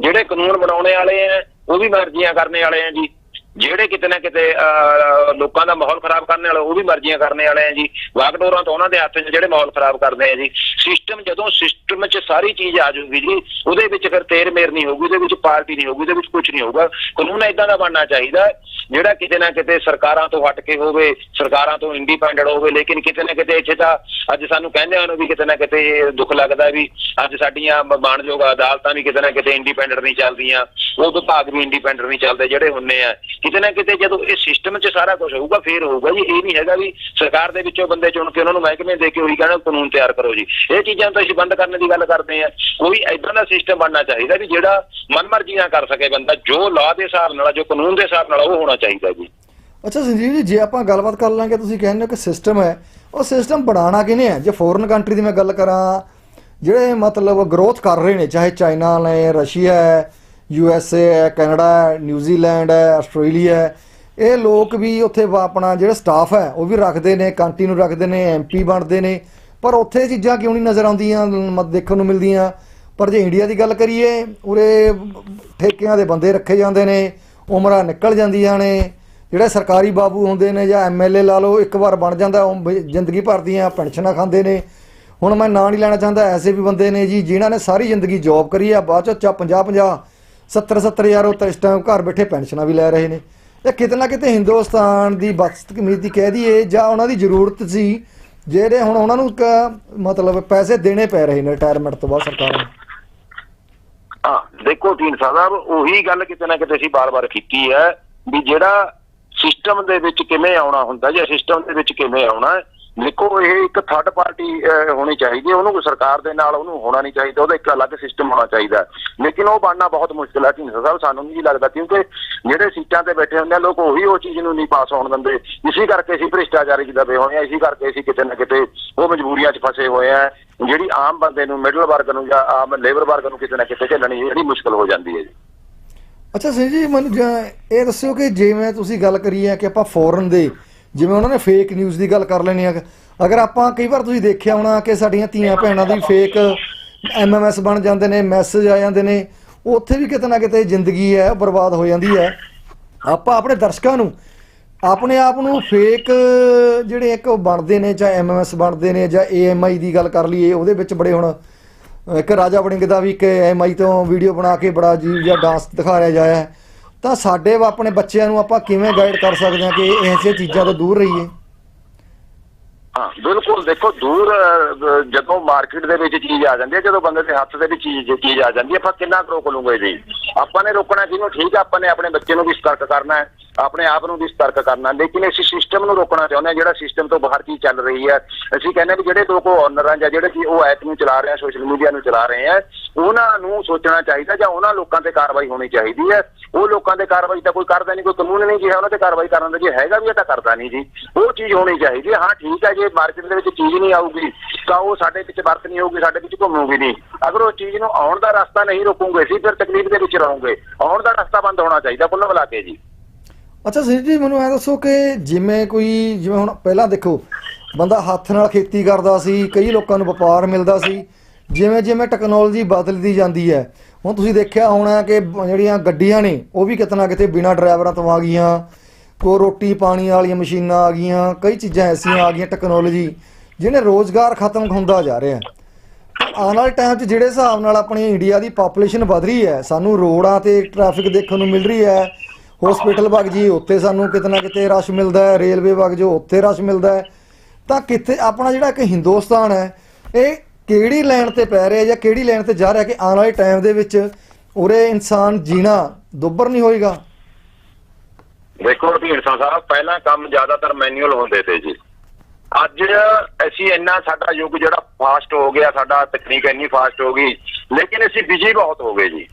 ਜਿਹੜੇ ਕਾਨੂੰਨ ਬਣਾਉਣੇ ਵਾਲੇ ਆ, ਉਹ ਵੀ ਮਰਜ਼ੀਆਂ ਕਰਨੇ ਵਾਲੇ ਆ ਜੀ। ਜਿਹੜੇ ਕਿਤੇ ਨਾ ਕਿਤੇ ਅਹ, ਲੋਕਾਂ ਦਾ ਮਾਹੌਲ ਖਰਾਬ ਕਰਨ ਵਾਲੇ ਉਹ ਵੀ ਮਰਜ਼ੀਆਂ ਕਰਨੇ ਵਾਲੇ ਆ ਜੀ। ਵਾਕਡੋਰਾਂ ਤੋਂ ਉਹਨਾਂ ਦੇ ਹੱਥ 'ਚ ਜਿਹੜੇ ਮਾਹੌਲ ਖਰਾਬ ਕਰਦੇ ਆ ਜੀ। ਸਿਸਟਮ ਜਦੋਂ ਸਿਸਟਮ 'ਚ ਸਾਰੀ ਚੀਜ਼ ਆ ਜੂਗੀ ਜੀ ਉਹਦੇ ਵਿੱਚ ਫਿਰ ਤੇਰ ਮੇਰ ਨਹੀਂ ਹੋਊਗੀ ਉਹਦੇ ਵਿੱਚ ਪਾਰਟੀ ਨਹੀਂ ਹੋਊਗੀ ਉਹਦੇ ਵਿੱਚ ਕੁਝ ਨਹੀਂ ਹੋਊਗਾ। ਕਾਨੂੰਨ ਇਦਾਂ ਦਾ ਬਣਨਾ ਚਾਹੀਦਾ ਜਿਹੜਾ ਕਿਤੇ ਨਾ ਕਿਤੇ ਸਰਕਾਰਾਂ ਤੋਂ ਹਟ ਕੇ ਹੋਵੇ ਸਰਕਾਰਾਂ ਤੋਂ ਇੰਡੀਪੈਂਡੈਂਟ ਹੋਵੇ ਲੇਕਿਨ ਕਿਤੇ ਨਾ ਕਿਤੇ ਇੱਥੇ ਤਾਂ ਅੱਜ ਸਾਨੂੰ ਕਹਿੰਦੇ ਹਨ ਵੀ ਕਿਤੇ ਨਾ ਕਿਤੇ ਦੁੱਖ ਲੱਗਦਾ ਵੀ ਅੱਜ ਸਾਡੀਆਂ ਮ- ਮਾਣਯੋਗ ਅਦਾਲਤਾਂ ਵੀ ਕਿਤੇ ਨਾ ਕਿਤੇ ਇੰਡੀਪੈਂਡੈਂਟ ਨਹੀਂ ਚੱਲਦੀਆਂ ਉਹ ਵਿਭਾਗ ਵੀ ਇੰਡੀਪੈਂਡੈਂਟ ਨਹੀਂ ਚੱਲਦੇ ਜਿਹੜੇ ਹੁੰਨੇ ਆ। ਕਿਤੇ ਨਾ ਕਿਤੇ ਜਦੋਂ ਇਹ ਸਿਸਟਮ 'ਚ ਸਾਰਾ ਕੁਝ ਹੋਊਗਾ, ਫੇਰ ਹੋਊਗਾ ਜੀ। ਇਹ ਨਹੀਂ ਹੈਗਾ ਵੀ ਸਰਕਾਰ ਦੇ ਵਿੱਚੋਂ ਬੰਦੇ ਚੁਣ ਕੇ ਉਹਨਾਂ ਨੂੰ ਮਹਿਕਮੇ ਦੇ ਕੇ ਉਹੀ ਕਹਿਣਾ, ਕਾਨੂੰਨ ਤਿਆਰ ਕਰੋ ਜੀ। ਇਹ ਚੀਜ਼ਾਂ ਤਾਂ ਅਸੀਂ ਬੰਦ ਕਰਨ ਦੀ ਗੱਲ ਕਰਦੇ ਆ ਕੋਈ ਐਦਾਂ ਦਾ ਸਿਸਟਮ ਬਣਨਾ ਚਾਹੀਦਾ ਵੀ ਜਿਹੜਾ ਮਨਮਰਜ਼ੀ ਨਾਲ ਕਰ ਸਕੇ ਬੰਦਾ, ਜੋ ਲਾਅ ਦੇ ਹਿਸਾਬ ਨਾਲ ਜੋ ਕਾਨੂੰਨ ਦੇ ਹਿਸਾਬ ਨਾਲ ਉਹ ਹੋਣਾ ਚਾਹੀਦਾ ਜੀ। ਅੱਛਾ, ਸੰਜੀਵ ਜੀ, ਜੇ ਆਪਾਂ ਗੱਲਬਾਤ ਕਰ ਲਾਂਗੇ, ਤੁਸੀਂ ਕਹਿੰਦੇ ਹੋ ਕਿ ਸਿਸਟਮ ਹੈ, ਉਹ ਸਿਸਟਮ ਬਣਾਉਣਾ ਕਿਹਨੇ ਹੈ? ਜੇ ਫੋਰਨ ਕੰਟਰੀ ਦੀ ਮੈਂ ਗੱਲ ਕਰਾਂ, ਜਿਹੜੇ ਮਤਲਬ ਗਰੋਥ ਕਰ ਰਹੇ ਨੇ, ਚਾਹੇ ਚਾਈਨਾ ਨੇ ਰਸ਼ੀਆ ਹੈ ਯੂ ਐਸ ਏ ਹੈ, ਕੈਨੇਡਾ ਹੈ ਨਿਊਜ਼ੀਲੈਂਡ ਹੈ, ਆਸਟ੍ਰੇਲੀਆ ਹੈ। ਇਹ ਲੋਕ ਵੀ ਉੱਥੇ ਵਾ- ਆਪਣਾ ਜਿਹੜਾ ਸਟਾਫ ਹੈ, ਉਹ ਵੀ ਰੱਖਦੇ ਨੇ ਕੰਟੀਨਿਊ ਰੱਖਦੇ ਨੇ ਐਮਪੀ ਬਣਦੇ ਨੇ। ਪਰ ਉੱਥੇ ਇਹ ਚੀਜ਼ਾਂ ਕਿਉਂ ਨਹੀਂ ਨਜ਼ਰ ਆਉਂਦੀਆਂ ਮ- ਦੇਖਣ ਨੂੰ ਮਿਲਦੀਆਂ? ਪਰ ਜੇ ਇੰਡੀਆ ਦੀ ਗੱਲ ਕਰੀਏ, ਉਰੇ ਠੇਕਿਆਂ ਦੇ ਬੰਦੇ ਰੱਖੇ ਜਾਂਦੇ ਨੇ, ਉਮਰਾਂ ਨਿਕਲ ਜਾਂਦੀਆਂ ਨੇ। ਜਿਹੜੇ ਸਰਕਾਰੀ ਬਾਬੂ ਹੁੰਦੇ ਨੇ ਜਾਂ ਐਮਐਲਏ ਲਾ ਲਓ, ਇੱਕ ਵਾਰ ਬਣ ਜਾਂਦਾ ਜ਼ਿੰਦਗੀ ਭਰ ਦੀਆਂ ਪੈਨਸ਼ਨਾਂ ਖਾਂਦੇ ਨੇ। ਹੁਣ ਮੈਂ ਨਾਂ ਨਹੀਂ ਲੈਣਾ ਚਾਹੁੰਦਾ, ਐਸੇ ਵੀ ਬੰਦੇ ਨੇ ਜੀ, ਜਿਨ੍ਹਾਂ ਨੇ ਸਾਰੀ ਜ਼ਿੰਦਗੀ ਜੌਬ ਕਰੀ ਆ, ਬਾਅਦ ਚ 50 50 70 70 ਉਹ ਤਾਂ ਇਸ ਟਾਈਮ ਘਰ ਬੈਠੇ ਪੈਨਸ਼ਨਾਂ ਵੀ ਲੈ ਰਹੇ ਨੇ। ਇਹ ਕਿਤੇ ਨਾ ਕਿਤੇ ਹਿੰਦੁਸਤਾਨ ਦੀ ਬਦਤਮੀਜ਼ੀ ਕਹਿ ਦਈਏ ਜਾਂ ਉਹਨਾਂ ਦੀ ਜ਼ਰੂਰਤ ਸੀ, ਜਿਹੜੇ ਹੁਣ ਉਹਨਾਂ ਨੂੰ ਮਤਲਬ ਪੈਸੇ ਦੇਣੇ ਪੈ ਰਹੇ ਨੇ ਰਿਟਾਇਰਮੈਂਟ ਤੋਂ ਬਾਅਦ ਸਰਕਾਰਾਂ ਨੂੰ। ਹਾਂ, ਦੇਖੋ ਟੀਨ ਸਾਹਿਬ, ਉਹੀ ਗੱਲ ਕਿਤੇ ਨਾ ਕਿਤੇ ਅਸੀਂ ਬਾਰ-ਬਾਰ ਕੀਤੀ ਹੈ ਵੀ ਜਿਹੜਾ ਸਿਸਟਮ ਦੇ ਵਿੱਚ ਕਿਵੇਂ ਆਉਣਾ ਹੁੰਦਾ ਜਾਂ ਸਿਸਟਮ ਦੇ ਵਿੱਚ ਕਿਵੇਂ ਆਉਣਾ ਦੇਖੋ, ਇਹ ਇੱਕ ਥਰਡ ਪਾਰਟੀ ਹੋਣੀ ਚਾਹੀਦੀ ਹੈ। ਉਹਨੂੰ ਸਰਕਾਰ ਦੇ ਨਾਲ ਉਹਨੂੰ ਹੋਣਾ ਨਹੀਂ ਚਾਹੀਦਾ। ਉਹਦਾ ਇੱਕ ਅਲੱਗ ਸਿਸਟਮ ਹੋਣਾ ਚਾਹੀਦਾ ਲੇਕਿਨ ਉਹ ਬਣਨਾ ਬਹੁਤ ਮੁਸ਼ਕਿਲ ਹੈ। ਢੀਂਡ ਸਾਹਿਬ, ਸਾਨੂੰ ਨਹੀਂ ਲੱਗਦਾ, ਕਿਉਂਕਿ ਜਿਹੜੇ ਸੀਟਾਂ ਤੇ ਬੈਠੇ ਹੁੰਦੇ ਆ, ਲੋਕ ਉਹੀ ਉਹ ਚੀਜ਼ ਨੂੰ ਨਹੀਂ ਪਾਸ ਹੋਣ ਦਿੰਦੇ। ਇਸੇ ਕਰਕੇ ਅਸੀਂ ਭ੍ਰਿਸ਼ਟਾਚਾਰੀ 'ਚ ਦਬੇ ਹੋਏ ਆ ਇਸੇ ਕਰਕੇ ਅਸੀਂ ਕਿਤੇ ਨਾ ਕਿਤੇ ਉਹ ਮਜਬੂਰੀਆਂ 'ਚ ਫਸੇ ਹੋਏ ਆ ਜਿਹੜੀ ਆਮ ਬੰਦੇ ਨੂੰ ਮਿਡਲ ਵਰਗ ਨੂੰ ਜਾਂ ਆਮ ਲੇਬਰ ਵਰਗ ਨੂੰ ਕਿਤੇ ਨਾ ਕਿਤੇ ਝੱਲਣੀ ਜਿਹੜੀ ਮੁਸ਼ਕਲ ਹੋ ਜਾਂਦੀ ਹੈ ਜੀ। ਅੱਛਾ, ਸਿੰਘ ਜੀ, ਮੈਨੂੰ ਇਹ ਦੱਸਿਓ ਕਿ ਜਿਵੇਂ ਤੁਸੀਂ ਗੱਲ ਕਰੀ ਹੈ ਕਿ ਆਪਾਂ ਫੋਰਨ ਦੇ ਜਿਵੇਂ ਉਹਨਾਂ ਨੇ ਫੇਕ ਨਿਊਜ਼ ਦੀ ਗੱਲ ਕਰ ਲੈਣੀ ਆ। ਅਗਰ ਆਪਾਂ ਕਈ ਵਾਰ ਤੁਸੀਂ ਦੇਖਿਆ ਹੋਣਾ ਕਿ ਸਾਡੀਆਂ ਧੀਆਂ ਭੈਣਾਂ ਦੀ ਫੇਕ ਐਮਐਮਐਸ ਬਣ ਜਾਂਦੇ ਨੇ ਮੈਸੇਜ ਆ ਜਾਂਦੇ ਨੇ, ਉੱਥੇ ਵੀ ਕਿਤੇ ਨਾ ਕਿਤੇ ਜ਼ਿੰਦਗੀ ਹੈ ਬਰਬਾਦ ਹੋ ਜਾਂਦੀ ਹੈ। ਆਪਾਂ ਆਪਣੇ ਦਰਸ਼ਕਾਂ ਨੂੰ, ਆਪਣੇ ਆਪ ਨੂੰ ਫੇਕ ਜਿਹੜੇ ਇੱਕ ਉਹ ਬਣਦੇ ਨੇ, ਚਾਹੇ ਐਮਐਮਐਸ ਬਣਦੇ ਨੇ ਜਾਂ ਏਐਮਆਈ ਦੀ ਗੱਲ ਕਰ ਲਈਏ, ਉਹਦੇ ਵਿੱਚ ਬੜੇ ਹੁਣ ਇੱਕ ਰਾਜਾ ਵੜਿੰਗ ਦਾ ਵੀ ਇੱਕ ਐਮਆਈ ਤੋਂ ਵੀਡੀਓ ਬਣਾ ਕੇ ਬੜਾ ਅਜੀਬ ਜਿਹਾ ਡਾਂਸ ਦਿਖਾਇਆ ਜਾਇਆ ਤਾਂ ਸਾਡੇ ਵਾ- ਆਪਣੇ ਬੱਚਿਆਂ ਨੂੰ ਆਪਾਂ ਕਿਵੇਂ ਗਾਈਡ ਕਰ ਸਕਦੇ ਹਾਂ ਕਿ ਐਸੀਆਂ ਚੀਜ਼ਾਂ ਤੋਂ ਦੂਰ ਰਹੀਏ? ਹਾਂ, ਬਿਲਕੁਲ ਦੇਖੋ, ਦੂਰ ਜਦੋਂ ਮਾਰਕੀਟ ਦੇ ਵਿੱਚ ਚੀਜ਼ ਆ ਜਾਂਦੀ ਹੈ, ਜਦੋਂ ਬੰਦੇ ਦੇ ਹੱਥ ਦੇ ਵਿੱਚ ਚੀਜ਼ ਚੀਜ਼ ਆ ਜਾਂਦੀ ਹੈ, ਆਪਾਂ ਕਿੰਨਾ ਕੁ ਰੋਕ ਲੂਗੇ ਜੀ? ਆਪਾਂ ਨੇ ਰੋਕਣਾ ਕਿਹਨੂੰ? ਠੀਕ ਹੈ ਆਪਾਂ ਨੇ ਆਪਣੇ ਬੱਚੇ ਨੂੰ ਵੀ ਸਤਰਕ ਕਰਨਾ ਹੈ, ਆਪਣੇ ਆਪ ਨੂੰ ਵੀ ਸਤਰਕ ਕਰਨਾ ਲੇਕਿਨ ਅਸੀਂ ਸਿਸਟਮ ਨੂੰ ਰੋਕਣਾ ਚਾਹੁੰਦੇ ਹਾਂ, ਜਿਹੜਾ ਸਿਸਟਮ ਤੋਂ ਬਾਹਰ ਚੀਜ਼ ਚੱਲ ਰਹੀ ਹੈ। ਅਸੀਂ ਕਹਿੰਦੇ ਵੀ ਜਿਹੜੇ ਲੋਕ ਓਨਰ ਆ ਜਾਂ ਜਿਹੜੇ ਕਿ ਉਹ ਐਪ ਨੂੰ ਚਲਾ ਰਹੇ ਆ ਸੋਸ਼ਲ ਮੀਡੀਆ ਨੂੰ ਚਲਾ ਰਹੇ ਆ, ਉਹਨਾਂ ਨੂੰ ਸੋਚਣਾ ਚਾਹੀਦਾ ਜਾਂ ਉਹਨਾਂ ਲੋਕਾਂ ਤੇ ਕਾਰਵਾਈ ਹੋਣੀ ਚਾਹੀਦੀ ਹੈ। ਉਹ ਲੋਕਾਂ ਤੇ ਕਾਰਵਾਈ ਤਾਂ ਕੋਈ ਕਰਦਾ ਨਹੀਂ, ਕੋਈ ਕਾਨੂੰਨ ਨਹੀਂ ਕਿਹਾ ਉਹਨਾਂ ਤੇ ਕਾਰਵਾਈ ਕਰਨ ਦਾ ਜੇ ਹੈਗਾ ਵੀ ਇਹ ਤਾਂ ਕਰਦਾ ਨਹੀਂ ਜੀ। ਉਹ ਚੀਜ਼ ਹੋਣੀ ਚਾਹੀਦੀ ਹੈ, ਹਾਂ, ਠੀਕ ਹੈ ਜੀ ਮਾਰਕੀਟ ਦੇ ਵਿੱਚ ਚੀਜ਼ ਨਹੀਂ ਆਊਗੀ, ਤਾਂ ਉਹ ਸਾਡੇ ਵਿੱਚ ਵਰਤ ਨਹੀਂ ਹੋਊਗੀ, ਸਾਡੇ ਵਿੱਚ ਘੁੰਮੂਗੀ ਨਹੀਂ। ਅਗਰ ਉਹ ਚੀਜ਼ ਨੂੰ ਆਉਣ ਦਾ ਰਸਤਾ ਨਹੀਂ ਰੋਕੂਗੇ, ਅਸੀਂ ਫਿਰ ਤਕਲੀਫ ਦੇ ਵਿੱਚ ਰਹੋਗੇ। ਆਉਣ ਦਾ ਰਸਤਾ ਬੰਦ ਹੋਣਾ ਚਾਹੀਦਾ ਕੁੱਲ ਮਿਲਾ ਕੇ ਜੀ। ਅੱਛਾ ਸਿੰਘ ਜੀ, ਮੈਨੂੰ ਐ ਦੱਸੋ ਕਿ ਜਿਵੇਂ ਕੋਈ, ਜਿਵੇਂ ਹੁਣ ਪਹਿਲਾਂ ਦੇਖੋ, ਬੰਦਾ ਹੱਥ ਨਾਲ ਖੇਤੀ ਕਰਦਾ ਸੀ, ਕਈ ਲੋਕਾਂ ਨੂੰ ਵਪਾਰ ਮਿਲਦਾ ਸੀ, ਜਿਵੇਂ ਜਿਵੇਂ ਟੈਕਨੋਲੋਜੀ ਬਦਲਦੀ ਜਾਂਦੀ ਹੈ, ਹੁਣ ਤੁਸੀਂ ਦੇਖਿਆ ਹੋਣਾ ਕਿ ਜਿਹੜੀਆਂ ਗੱਡੀਆਂ ਨੇ, ਉਹ ਵੀ ਕਿਤੇ ਨਾ ਕਿਤੇ ਬਿਨਾਂ ਡਰਾਈਵਰਾਂ ਤੋਂ ਆ ਗਈਆਂ ਕੋ ਰੋਟੀ ਪਾਣੀ ਵਾਲੀਆਂ ਮਸ਼ੀਨਾਂ ਆ ਗਈਆਂ, ਕਈ ਚੀਜ਼ਾਂ ਐਸੀਆਂ ਆ ਗਈਆਂ ਟੈਕਨੋਲੋਜੀ ਜਿਹਨੇ ਰੋਜ਼ਗਾਰ ਖਤਮ ਹੁੰਦਾ ਜਾ ਰਿਹਾ। ਹੈ ਆਉਣ ਵਾਲੇ ਟਾਈਮ 'ਚ ਜਿਹੜੇ ਹਿਸਾਬ ਨਾਲ ਆਪਣੀ ਇੰਡੀਆ ਦੀ ਪਾਪੂਲੇਸ਼ਨ ਵਧ ਰਹੀ ਹੈ, ਸਾਨੂੰ ਰੋਡਾਂ ਤੇ ਟ੍ਰੈਫਿਕ ਦੇਖਣ ਨੂੰ ਮਿਲ ਰਹੀ ਹੈ ਹਸਪੀਟਲ ਵਗ ਜੀ ਉੱਥੇ ਸਾਨੂੰ ਕਿਤੇ ਨਾ ਕਿਤੇ ਰਸ਼ ਮਿਲਦਾ ਹੈ ਰੇਲਵੇ ਵਗ ਜੋ ਉੱਥੇ ਰਸ਼ ਮਿਲਦਾ ਹੈ। ਤਾਂ ਕਿੱਥੇ, ਆਪਣਾ ਜਿਹੜਾ ਇੱਕ ਹਿੰਦੁਸਤਾਨ ਹੈ, ਇਹ ਕਿਹੜੀ ਲਾਈਨ ਤੇ ਪੈ ਰਿਹਾ ਜਾਂ ਕਿਹੜੀ ਲਾਈਨ ਤੇ ਜਾ ਰਿਹਾ ਕਿ ਆਉਣ ਵਾਲੇ ਟਾਈਮ ਦੇ ਵਿੱਚ ਉਰੇ ਇਨਸਾਨ ਜੀਣਾ ਦੁੱਬਰ ਨਹੀਂ ਹੋਏਗਾ? ਦੇਖੋ ਢੀਂਡਸਾ ਸਾਹਿਬ ਪਹਿਲਾਂ ਕੰਮ ਜ਼ਿਆਦਾਤਰ ਮੈਨੂਅਲ ਹੁੰਦੇ ਤੇ ਜੀ। ਅੱਜ ਅਸੀਂ ਇੰਨਾ ਸਾਡਾ ਯੁੱਗ ਜਿਹੜਾ ਫਾਸਟ ਹੋ ਗਿਆ, ਸਾਡਾ ਤਕਨੀਕ ਇੰਨੀ ਫਾਸਟ ਹੋ ਗਈ, ਲੇਕਿਨ ਅਸੀਂ ਬਿਜ਼ੀ ਬਹੁਤ ਹੋ ਗਏ ਜੀ।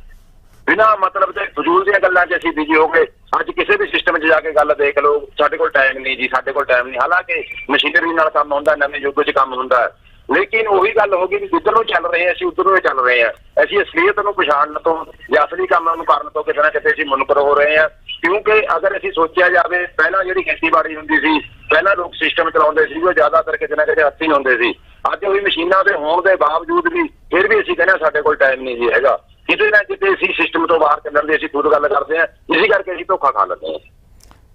ਬਿਨਾ ਮਤਲਬ ਤੇ ਫਜ਼ੂਲ ਦੀਆਂ ਗੱਲਾਂ 'ਚ ਅਸੀਂ ਬਿਜ਼ੀ ਹੋ ਗਏ। ਅੱਜ ਕਿਸੇ ਵੀ ਸਿਸਟਮ 'ਚ ਜਾ ਕੇ ਗੱਲ ਦੇਖ ਲਓ, ਸਾਡੇ ਕੋਲ ਟਾਈਮ ਨਹੀਂ ਜੀ, ਸਾਡੇ ਕੋਲ ਟਾਈਮ ਨਹੀਂ। ਹਾਲਾਂਕਿ ਮਸ਼ੀਨਰੀ ਨਾਲ ਕੰਮ ਹੁੰਦਾ ਨਵੇਂ ਯੁੱਗ 'ਚ ਕੰਮ ਹੁੰਦਾ। ਲੇਕਿਨ ਉਹੀ ਗੱਲ ਹੋ ਗਈ ਵੀ ਜਿੱਧਰ ਨੂੰ ਚੱਲ ਰਹੇ ਅਸੀਂ ਉਧਰ ਨੂੰ ਹੀ ਚੱਲ ਰਹੇ ਹਾਂ ਅਸੀਂ ਅਸਲੀਅਤ ਨੂੰ ਪਛਾਣਨ ਤੋਂ ਜਾਂ ਅਸਲੀ ਕੰਮ ਨੂੰ ਕਰਨ ਤੋਂ ਕਿਤੇ ਨਾ ਕਿਤੇ ਅਸੀਂ ਮੁਨਕਰ ਹੋ ਰਹੇ ਹਾਂ ਕਿਉਂਕਿ ਅਗਰ ਅਸੀਂ ਸੋਚਿਆ ਜਾਵੇ, ਪਹਿਲਾਂ ਜਿਹੜੀ ਖੇਤੀਬਾੜੀ ਹੁੰਦੀ ਸੀ, ਪਹਿਲਾਂ ਲੋਕ ਸਿਸਟਮ ਚਲਾਉਂਦੇ ਸੀ, ਉਹ ਜ਼ਿਆਦਾਤਰ ਕਿਤੇ ਨਾ ਕਿਤੇ ਹੱਥੀਂ ਹੁੰਦੇ ਸੀ। ਅੱਜ ਉਹੀ ਮਸ਼ੀਨਾਂ ਦੇ ਹੋਣ ਦੇ ਬਾਵਜੂਦ ਵੀ, ਫਿਰ ਵੀ ਅਸੀਂ ਕਹਿੰਦੇ ਸਾਡੇ ਕੋਲ ਟਾਈਮ ਨਹੀਂ ਜੀ ਹੈਗਾ। ਕਿਤੇ ਨਾ ਕਿਤੇ ਅਸੀਂ ਸਿਸਟਮ ਤੋਂ ਬਾਹਰ ਚੱਲਣ ਦੀ ਅਸੀਂ ਖੁਦ ਗੱਲ ਕਰਦੇ ਹਾਂ, ਇਸੇ ਕਰਕੇ ਅਸੀਂ ਧੋਖਾ ਖਾ ਲੈਂਦੇ ਹਾਂ।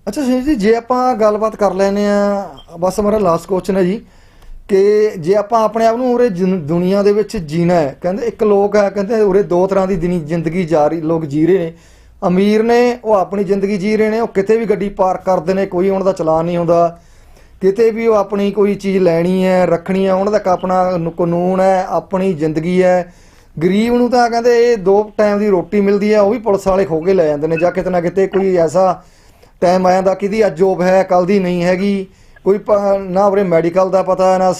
ਅੱਛਾ ਸੁਨੀਲ ਜੀ, ਜੇ ਆਪਾਂ ਗੱਲਬਾਤ ਕਰ ਲੈਨੇ ਆ ਬਸ ਮੇਰਾ ਲਾਸਟ ਕੁਐਸਚਨ ਹੈ ਜੀ, ਕਿ ਜੇ ਆਪਾਂ ਆਪਣੇ ਆਪ ਨੂੰ ਉਰੇ ਜਿਨ- ਦੁਨੀਆ ਦੇ ਵਿੱਚ ਜੀਣਾ ਹੈ, ਕਹਿੰਦੇ ਇੱਕ ਲੋਕ ਹੈ, ਕਹਿੰਦੇ ਉਰੇ ਦੋ ਤਰ੍ਹਾਂ ਦੀ ਜ਼ਿੰਦਗੀ ਜਾ ਰਹੀ, ਲੋਕ ਜੀ ਰਹੇ ਨੇ। ਅਮੀਰ ਨੇ, ਉਹ ਆਪਣੀ ਜ਼ਿੰਦਗੀ ਜੀ ਰਹੇ ਨੇ, ਉਹ ਕਿਤੇ ਵੀ ਗੱਡੀ ਪਾਰਕ ਕਰਦੇ ਨੇ, ਕੋਈ ਉਹਨਾਂ ਦਾ ਚਲਾਨ ਨਹੀਂ ਹੁੰਦਾ। ਕਿਤੇ ਵੀ ਉਹ ਆਪਣੀ ਕੋਈ ਚੀਜ਼ ਲੈਣੀ ਹੈ, ਰੱਖਣੀ ਹੈ, ਉਹਨਾਂ ਦਾ ਆਪਣਾ ਕਾਨੂੰਨ ਹੈ, ਆਪਣੀ ਜ਼ਿੰਦਗੀ ਹੈ। ਗਰੀਬ ਨੂੰ ਤਾਂ ਕਹਿੰਦੇ ਇਹ ਦੋ ਟਾਈਮ ਦੀ ਰੋਟੀ ਮਿਲਦੀ ਹੈ, ਉਹ ਵੀ ਪੁਲਿਸ ਵਾਲੇ ਖੋ ਕੇ ਲੈ ਜਾਂਦੇ ਨੇ, ਜਾਂ ਕਿਤੇ ਨਾ ਕਿਤੇ ਕੋਈ ਐਸਾ ਟਾਈਮ ਆ ਜਾਂਦਾ ਕਿਹਦੀ ਅੱਜ ਜੋਬ ਹੈ ਕੱਲ ਦੀ ਨਹੀਂ ਹੈਗੀ। ਕੋਈ ਪ- ਨਾ ਉਰੇ ਮੈਡੀਕਲ ਦਾ ਪਤਾ ਹੈ ਨਾ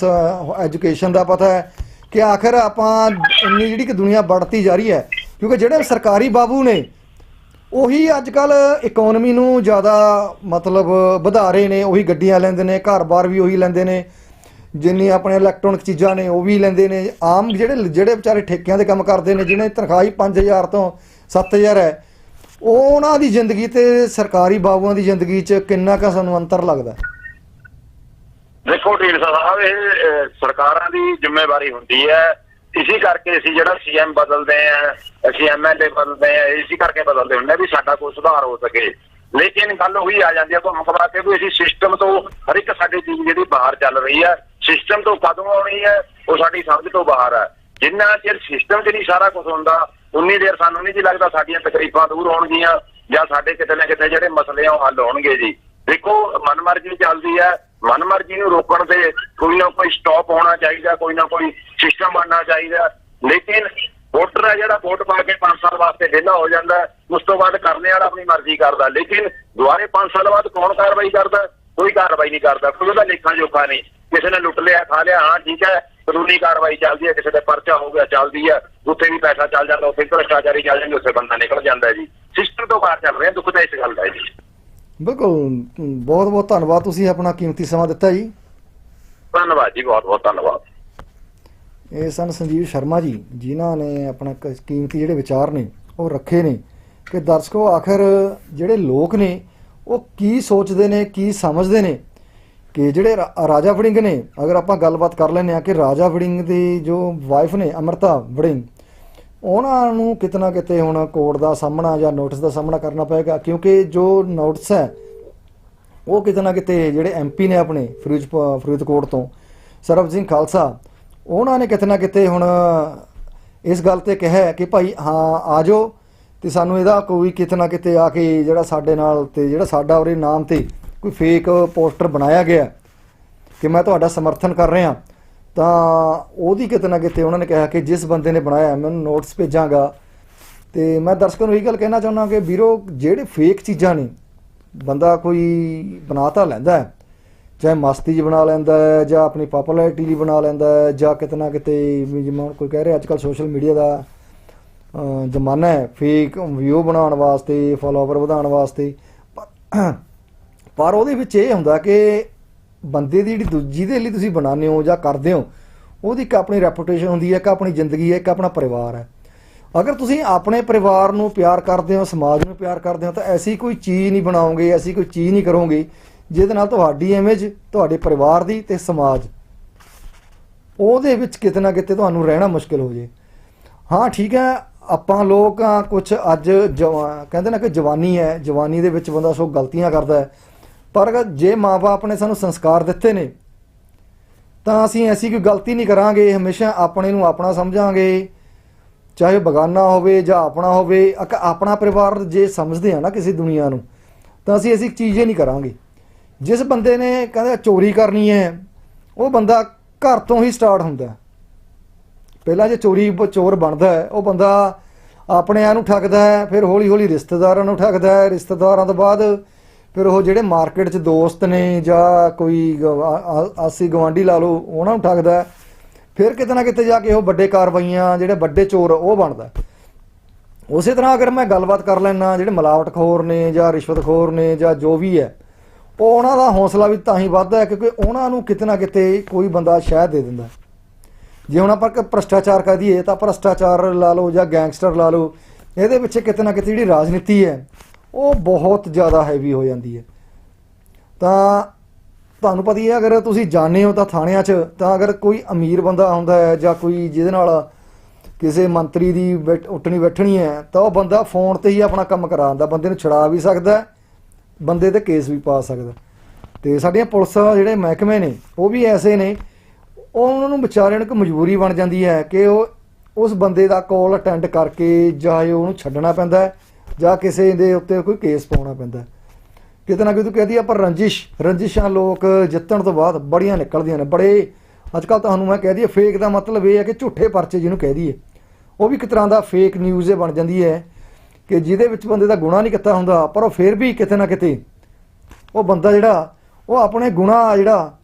ਐਜੂਕੇਸ਼ਨ ਦਾ ਪਤਾ ਹੈ ਕਿ ਆਖਰ ਆਪਾਂ ਇੰਨੀ ਜਿਹੜੀ ਕਿ ਦੁਨੀਆ ਵੱਧਦੀ ਜਾ ਰਹੀ ਹੈ, ਕਿਉਂਕਿ ਜਿਹੜੇ ਸਰਕਾਰੀ ਬਾਬੂ ਨੇ ਉਹੀ ਅੱਜ ਕੱਲ ਇਕਨੋਮੀ ਨੂੰ ਜ਼ਿਆਦਾ ਮਤਲਬ ਵਧਾ ਰਹੇ ਨੇ, ਉਹੀ ਗੱਡੀਆਂ ਲੈਂਦੇ ਨੇ, ਘਰ-ਬਾਰ ਵੀ ਉਹੀ ਲੈਂਦੇ ਨੇ ਜਿੰਨੀ ਆਪਣੇ ਇਲੈਕਟ੍ਰੋਨਿਕ ਚੀਜ਼ਾਂ ਨੇ, ਉਹ ਵੀ ਲੈਂਦੇ ਨੇ। ਆਮ ਜਿਹੜੇ ਜਿਹੜੇ ਵਿਚਾਰੇ ਠੇਕਿਆਂ ਦੇ ਕੰਮ ਕਰਦੇ ਨੇ, ਜਿਹਨੇ ਤਨਖਾਹ ਹੀ 5000 ਤੋਂ 7000 ਹੈ ਉਹ ਉਹਨਾਂ ਦੀ ਜ਼ਿੰਦਗੀ ਤੇ ਸਰਕਾਰੀ ਬਾਬੂਆਂ ਦੀ ਜ਼ਿੰਦਗੀ 'ਚ ਕਿੰਨਾ ਕੁ ਸਾਨੂੰ ਅੰਤਰ ਲੱਗਦਾ ਦੇਖੋ, ਢੀਂਡਸਾ ਸਾਹਿਬ, ਇਹ ਸਰਕਾਰਾਂ ਦੀ ਜ਼ਿੰਮੇਵਾਰੀ ਹੁੰਦੀ ਹੈ ਇਸੇ ਕਰਕੇ ਅਸੀਂ ਜਿਹੜਾ ਸੀਐਮ ਬਦਲਦੇ ਆ, ਅਸੀਂ ਐਮਐਲਏ ਬਦਲਦੇ ਆ, ਇਸੇ ਕਰਕੇ ਬਦਲਦੇ ਹੁੰਦੇ ਆ ਵੀ ਸਾਡਾ ਕੋਈ ਸੁਧਾਰ ਹੋ ਸਕੇ। ਲੇਕਿਨ ਗੱਲ ਉਹੀ ਆ ਜਾਂਦੀ ਹੈ ਘੁੰਮ ਫਿਰਾ ਕੇ ਵੀ ਅਸੀਂ ਸਿਸਟਮ ਤੋਂ ਹਰ ਇੱਕ ਸਾਡੀ ਚੀਜ਼ ਜਿਹੜੀ ਬਾਹਰ ਚੱਲ ਰਹੀ ਹੈ ਸਿਸਟਮ ਤੋਂ ਕਦੋਂ ਆਉਣੀ ਹੈ ਉਹ ਸਾਡੀ ਸਮਝ ਤੋਂ ਬਾਹਰ ਹੈ ਜਿੰਨਾ ਚਿਰ ਸਿਸਟਮ 'ਚ ਨਹੀਂ ਸਾਰਾ ਕੁਝ ਹੁੰਦਾ, ਉਨੀ ਦੇਰ ਸਾਨੂੰ ਨਹੀਂ ਜੀ ਲੱਗਦਾ ਸਾਡੀਆਂ ਤਕਲੀਫਾਂ ਦੂਰ ਹੋਣਗੀਆਂ ਜਾਂ ਸਾਡੇ ਕਿਤੇ ਨਾ ਕਿਤੇ ਜਿਹੜੇ ਮਸਲੇ ਆ ਉਹ ਹੱਲ ਹੋਣਗੇ ਜੀ। ਦੇਖੋ, ਮਨਮਰਜ਼ੀ ਚੱਲਦੀ ਹੈ ਮਨਮਰਜ਼ੀ ਨੂੰ ਰੋਕਣ ਤੇ ਕੋਈ ਨਾ ਕੋਈ ਸਟਾਪ ਹੋਣਾ ਚਾਹੀਦਾ, ਕੋਈ ਨਾ ਕੋਈ ਸਿਸਟਮ ਬਣਨਾ ਚਾਹੀਦਾ ਲੇਕਿਨ ਵੋਟਰ ਹੈ ਜਿਹੜਾ ਵੋਟ ਪਾ ਕੇ 5 ਸਾਲ ਵਾਸਤੇ ਵਿਹਲਾ ਹੋ ਜਾਂਦਾ ਉਸ ਤੋਂ ਬਾਅਦ ਕਰਨੇ ਵਾਲਾ ਆਪਣੀ ਮਰਜ਼ੀ ਕਰਦਾ ਲੇਕਿਨ ਦੁਬਾਰੇ 5 ਸਾਲ ਬਾਅਦ ਕੌਣ ਕਾਰਵਾਈ ਕਰਦਾ ਕੋਈ ਕਾਰਵਾਈ ਨਹੀਂ ਕਰਦਾ। ਕੋਈ ਉਹਦਾ ਲੇਖਾ ਜੋਖਾ ਨਹੀਂ। ਕਿਸੇ ਨੇ ਲੁੱਟ ਲਿਆ ਖਾ ਲਿਆ ਹਾਂ ਠੀਕ ਹੈ ਕਾਨੂੰਨੀ ਕਾਰਵਾਈ ਚੱਲਦੀ ਹੈ। ਕਿਸੇ ਦੇ ਪਰਚਾ ਹੋ ਗਿਆ ਚੱਲਦੀ ਹੈ। ਉੱਥੇ ਵੀ ਪੈਸਾ ਚੱਲ ਜਾਂਦਾ ਉੱਥੇ ਭ੍ਰਸ਼ਟਾਚਾਰੀ ਚੱਲ ਜਾਂਦੇ ਉੱਥੇ ਬੰਦਾ ਨਿਕਲ ਜਾਂਦਾ ਜੀ। ਸਿਸਟਮ ਤੋਂ ਬਾਹਰ ਚੱਲ ਰਿਹਾ ਦੁੱਖ ਤਾਂ ਇਸ ਗੱਲ ਦਾ ਹੈ ਜੀ। ਬਿਲਕੁਲ ਬਹੁਤ ਬਹੁਤ ਧੰਨਵਾਦ। ਤੁਸੀਂ ਆਪਣਾ ਕੀਮਤੀ ਸਮਾਂ ਦਿੱਤਾ ਜੀ। ਧੰਨਵਾਦ ਜੀ ਬਹੁਤ ਬਹੁਤ ਧੰਨਵਾਦ। ਇਹ ਸਨ ਸੰਜੀਵ ਸ਼ਰਮਾ ਜੀ, ਜਿਨ੍ਹਾਂ ਨੇ ਆਪਣਾ ਕੀਮਤੀ ਜਿਹੜੇ ਵਿਚਾਰ ਨੇ, ਉਹ ਰੱਖੇ ਨੇ। ਕਿ ਦਰਸ਼ਕੋ, ਆਖਰ ਜਿਹੜੇ ਲੋਕ ਨੇ, ਉਹ ਕੀ ਸੋਚਦੇ ਨੇ, ਕੀ ਸਮਝਦੇ ਨੇ? ਕਿ ਜਿਹੜੇ ਰਾਜਾ ਵੜਿੰਗ ਨੇ, ਅਗਰ ਆਪਾਂ ਗੱਲਬਾਤ ਕਰ ਲੈਂਦੇ ਆ ਕਿ ਰਾਜਾ ਵੜਿੰਗ ਦੀ ਜੋ ਵਾਈਫ ਨੇ, ਅਮਰਤਾ ਵੜਿੰਗ, ਉਹਨਾਂ ਨੂੰ ਕਿਤਨਾ ਕਿਤੇ ਹੁਣ ਕੋਰਟ ਦਾ ਸਾਹਮਣਾ ਜਾਂ ਨੋਟਿਸ ਦਾ ਸਾਹਮਣਾ ਕਰਨਾ ਪਏਗਾ, ਕਿਉਂਕਿ ਜੋ ਨੋਟਿਸ ਹੈ, ਉਹ ਕਿਤੇ ਨਾ ਕਿਤੇ ਜਿਹੜੇ ਐਮਪੀ ਨੇ ਆਪਣੇ ਫਰੀਦ ਫਰੀਦਕੋਟ ਤੋਂ। ਸਰਬ ਸਿੰਘ ਖਾਲਸਾ ਉਹਨਾਂ ਨੇ ਕਿਤੇ ਨਾ ਕਿਤੇ ਹੁਣ ਇਸ ਗੱਲ ਤੇ ਕਿਹਾ ਕਿ ਭਾਈ, ਹਾਂ, ਆ ਜਾਓ ਤੇ ਸਾਨੂੰ ਇਹਦਾ ਕੋਈ ਕਿਤੇ ਨਾ ਕਿਤੇ ਆ ਕੇ ਜਿਹੜਾ ਸਾਡੇ ਨਾਲ ਤੇ ਜਿਹੜਾ ਸਾਡਾ ਉਹਦੇ ਨਾਮ ਤੇ ਕੋਈ ਫੇਕ ਪੋਸਟਰ ਬਣਾਇਆ ਗਿਆ ਕਿ ਮੈਂ ਤੁਹਾਡਾ ਸਮਰਥਨ ਕਰ ਰਿਹਾ। ਤਾਂ ਉਹਦੀ ਕਿਤੇ ਨਾ ਕਿਤੇ ਉਹਨਾਂ ਨੇ ਕਿਹਾ ਕਿ ਜਿਸ ਬੰਦੇ ਨੇ ਬਣਾਇਆ ਮੈਂ ਉਹਨੂੰ ਨੋਟਿਸ ਭੇਜਾਂਗਾ। ਤੇ ਮੈਂ ਦਰਸ਼ਕਾਂ ਨੂੰ ਇਹ ਗੱਲ ਕਹਿਣਾ ਚਾਹੁੰਦਾ ਕਿ ਵੀਰੋ, ਜਿਹੜੇ ਫੇਕ ਚੀਜ਼ਾਂ ਨੇ, ਬੰਦਾ ਕੋਈ ਬਣਾ ਤਾਂ ਲੈਂਦਾ ਹੈ। ਚਾਹੇ ਮਸਤੀ 'ਚ ਬਣਾ ਲੈਂਦਾ ਹੈ, ਜਾਂ ਆਪਣੀ ਪਪੂਲੈਰਿਟੀ ਲਈ ਬਣਾ ਲੈਂਦਾ ਹੈ, ਜਾਂ ਕਿਤੇ ਨਾ ਕਿਤੇ ਜਿਵੇਂ ਕੋਈ ਕਹਿ ਰਿਹਾ ਅੱਜ ਕੱਲ ਸੋਸ਼ਲ ਮੀਡੀਆ ਦਾ ਜ਼ਮਾਨਾ ਹੈ ਫੇਕ ਵਿਊ ਬਣਾਉਣ ਵਾਸਤੇ ਫਾਲੋਅਰ ਵਧਾਉਣ ਵਾਸਤੇ। ਪਰ- ਪਰ ਉਹਦੇ ਵਿੱਚ ਇਹ ਹੁੰਦਾ ਕਿ ਬੰਦੇ ਦੀ ਜਿਹੜੀ ਦੂਜੀ ਦੇ ਲਈ ਤੁਸੀਂ ਬਣਾਉਂਦੇ ਹੋ ਜਾਂ ਕਰਦੇ ਹੋ, ਉਹਦੀ ਇੱਕ ਆਪਣੀ ਰੈਪੂਟੇਸ਼ਨ ਹੁੰਦੀ ਹੈ, ਇੱਕ ਆਪਣੀ ਜ਼ਿੰਦਗੀ ਹੈ, ਇੱਕ ਆਪਣਾ ਪਰਿਵਾਰ ਹੈ। ਅਗਰ ਤੁਸੀਂ ਆਪਣੇ ਪਰਿਵਾਰ ਨੂੰ ਪਿਆਰ ਕਰਦੇ ਹੋ, ਸਮਾਜ ਨੂੰ ਪਿਆਰ ਕਰਦੇ ਹੋ, ਤਾਂ ਐਸੀ ਕੋਈ ਚੀਜ਼ ਨਹੀਂ ਬਣਾਓਗੇ, ਐਸੀ ਕੋਈ ਚੀਜ਼ ਨਹੀਂ ਕਰੋਗੇ ਜਿਹਦੇ ਨਾਲ ਤੁਹਾਡੀ ਇਮੇਜ ਤੁਹਾਡੇ ਪਰਿਵਾਰ ਦੀ ਤੇ ਸਮਾਜ। ਉਹਦੇ ਵਿੱਚ ਕਿਤੇ ਨਾ ਕਿਤੇ ਤੁਹਾਨੂੰ ਰਹਿਣਾ ਮੁਸ਼ਕਿਲ ਹੋ ਜੇ। ਹਾਂ, ਠੀਕ ਹੈ, ਆਪਾਂ ਲੋਕ ਆ ਕੁਝ ਅੱਜ ਜਵਾ- ਕਹਿੰਦੇ ਨਾ ਕਿ ਜਵਾਨੀ ਹੈ, ਜਵਾਨੀ ਦੇ ਵਿੱਚ ਬੰਦਾ ਸੋ ਗਲਤੀਆਂ ਕਰਦਾ ਹੈ। ਪਰ ਅਗਰ ਜੇ ਮਾਪੇ ਨੇ ਸਾਨੂੰ ਸੰਸਕਾਰ ਦਿੱਤੇ ਨੇ, ਤਾਂ ਅਸੀਂ ਐਸੀ ਕੋਈ ਗਲਤੀ ਨਹੀਂ ਕਰਾਂਗੇ, ਹਮੇਸ਼ਾ ਆਪਣੇ ਨੂੰ ਆਪਣਾ ਸਮਝਾਂਗੇ। ਚਾਹੇ ਬਗਾਨਾ ਹੋਵੇ ਜਾਂ ਆਪਣਾ ਹੋਵੇ ਆਪਣਾ ਪਰਿਵਾਰ ਜੇ ਸਮਝਦੇ ਆ ਨਾ ਕਿਸੇ ਦੁਨੀਆ ਨੂੰ, ਤਾਂ ਅਸੀਂ ਐਸੀ ਚੀਜ਼ ਹੀ ਨਹੀਂ ਕਰਾਂਗੇ। ਜਿਸ ਬੰਦੇ ਨੇ ਕਹਿੰਦਾ ਚੋਰੀ ਕਰਨੀ ਹੈ, ਉਹ ਬੰਦਾ ਘਰ ਤੋਂ ਹੀ ਸਟਾਰਟ ਹੁੰਦਾ ਪਹਿਲਾਂ ਜੇ ਚੋਰੀ ਚੋਰ ਬਣਦਾ ਹੈ, ਉਹ ਬੰਦਾ ਆਪਣੇ ਆਪ ਨੂੰ ਠੱਗਦਾ ਹੈ, ਫਿਰ ਹੌਲੀ ਹੌਲੀ ਰਿਸ਼ਤੇਦਾਰਾਂ ਨੂੰ ਠੱਗਦਾ ਹੈ। ਰਿਸ਼ਤੇਦਾਰਾਂ ਤੋਂ ਬਾਅਦ ਫਿਰ ਉਹ ਜਿਹੜੇ ਮਾਰਕੀਟ 'ਚ ਦੋਸਤ ਨੇ ਜਾਂ ਕੋਈ ਗ- ਆ- ਆਸੀ ਗਵਾਂਢੀ ਲਾ ਲਓ, ਉਹਨਾਂ ਨੂੰ ਠੱਗਦਾ ਹੈ। ਫਿਰ ਕਿਤੇ ਨਾ ਕਿਤੇ ਜਾ ਕੇ ਉਹ ਵੱਡੇ ਕਾਰਵਾਈਆਂ, ਜਿਹੜੇ ਵੱਡੇ ਚੋਰ, ਉਹ ਬਣਦਾ ਉਸੇ ਤਰ੍ਹਾਂ ਅਗਰ ਮੈਂ ਗੱਲਬਾਤ ਕਰ ਲੈਣਾ ਜਿਹੜੇ ਮਿਲਾਵਟਖੋਰ ਨੇ ਜਾਂ ਰਿਸ਼ਵਤਖੋਰ ਨੇ ਜਾਂ ਜੋ ਵੀ ਹੈ ਉਹ ਉਹਨਾਂ ਦਾ ਹੌਸਲਾ ਵੀ ਤਾਂ ਹੀ ਵੱਧਦਾ ਹੈ ਕਿਉਂਕਿ ਉਹਨਾਂ ਨੂੰ ਕਿਤੇ ਨਾ ਕਿਤੇ ਕੋਈ ਬੰਦਾ ਸ਼ਹਿ ਦੇ ਦਿੰਦਾ ਜੇ ਹੁਣ ਆਪਾਂ ਕ- ਭ੍ਰਸ਼ਟਾਚਾਰ ਕਹਿ ਦਈਏ ਤਾਂ ਭ੍ਰਸ਼ਟਾਚਾਰ ਲਾ ਲਓ ਜਾਂ ਗੈਂਗਸਟਰ ਲਾ ਲਓ, ਇਹਦੇ ਪਿੱਛੇ ਕਿਤੇ ਨਾ ਕਿਤੇ ਜਿਹੜੀ ਰਾਜਨੀਤੀ ਹੈ, ਉਹ ਬਹੁਤ ਜ਼ਿਆਦਾ ਹੈਵੀ ਹੋ ਜਾਂਦੀ ਹੈ। ਤਾਂ ਤੁਹਾਨੂੰ ਪਤਾ ਹੀ ਹੈ, ਅਗਰ ਤੁਸੀਂ ਜਾਣਦੇ ਹੋ ਤਾਂ ਥਾਣਿਆਂ 'ਚ, ਤਾਂ ਅਗਰ ਕੋਈ ਅਮੀਰ ਬੰਦਾ ਹੁੰਦਾ ਹੈ ਜਾਂ ਕੋਈ ਜਿਹਦੇ ਨਾਲ ਕਿਸੇ ਮੰਤਰੀ ਦੀ ਬੈਠ- ਉੱਠਣੀ ਬੈਠਣੀ ਹੈ, ਤਾਂ ਉਹ ਬੰਦਾ ਫੋਨ ਤੇ ਹੀ ਆਪਣਾ ਕੰਮ ਕਰਾ ਦਿੰਦਾ, ਬੰਦੇ ਨੂੰ ਛੁਡਾ ਵੀ ਸਕਦਾ ਬੰਦੇ ਤੇ ਕੇਸ ਵੀ ਪਾ ਸਕਦਾ। ਤੇ ਸਾਡੀਆਂ ਪੁਲਿਸ ਜਿਹੜੇ ਮਹਿਕਮੇ ਨੇ, ਉਹ ਵੀ ਐਸੇ ਨੇ ਉਹ ਉਹਨਾਂ ਨੂੰ ਵਿਚਾਰਿਆਂ ਨੂੰ ਇੱਕ ਮਜਬੂਰੀ ਬਣ ਜਾਂਦੀ ਹੈ ਕਿ ਉਹ ਉਸ ਬੰਦੇ ਦਾ ਕਾਲ ਅਟੈਂਡ ਕਰਕੇ ਜਾਂ ਉਹਨੂੰ ਛੱਡਣਾ ਪੈਂਦਾ ਜਾਂ ਕਿਸੇ ਦੇ ਉੱਤੇ ਕੋਈ ਕੇਸ ਪਾਉਣਾ ਪੈਂਦਾ ਕਿਤੇ ਨਾ ਕਿਤੇ ਕਹਦੀ ਆ ਪਰ ਰੰਜਿਸ਼, ਰੰਜਿਸ਼ਾਂ ਲੋਕ ਜਿੱਤਣ ਤੋਂ ਬਾਅਦ ਬੜੀਆਂ ਨਿਕਲਦੀਆਂ ਨੇ, ਬੜੇ ਅੱਜ ਕੱਲ ਤੁਹਾਨੂੰ ਮੈਂ ਕਹਿ ਦਈਏ ਫੇਕ ਦਾ ਮਤਲਬ ਇਹ ਹੈ ਕਿ ਝੂਠੇ ਪਰਚੇ ਜਿਹਨੂੰ ਕਹਿ ਦਈਏ। ਉਹ ਵੀ ਇੱਕ ਤਰ੍ਹਾਂ ਦਾ ਫੇਕ ਨਿਊਜ਼ ਬਣ ਜਾਂਦੀ ਹੈ। ਕਿ ਜਿਹਦੇ ਵਿੱਚ ਬੰਦੇ ਦਾ ਗੁਨਾਹ ਨਹੀਂ ਕੀਤਾ ਹੁੰਦਾ, ਪਰ ਉਹ ਫਿਰ ਵੀ ਕਿਤੇ ਨਾ ਕਿਤੇ ਉਹ ਬੰਦਾ ਜਿਹੜਾ, ਉਹ ਆਪਣੇ ਗੁਨਾਹ ਜਿਹੜਾ,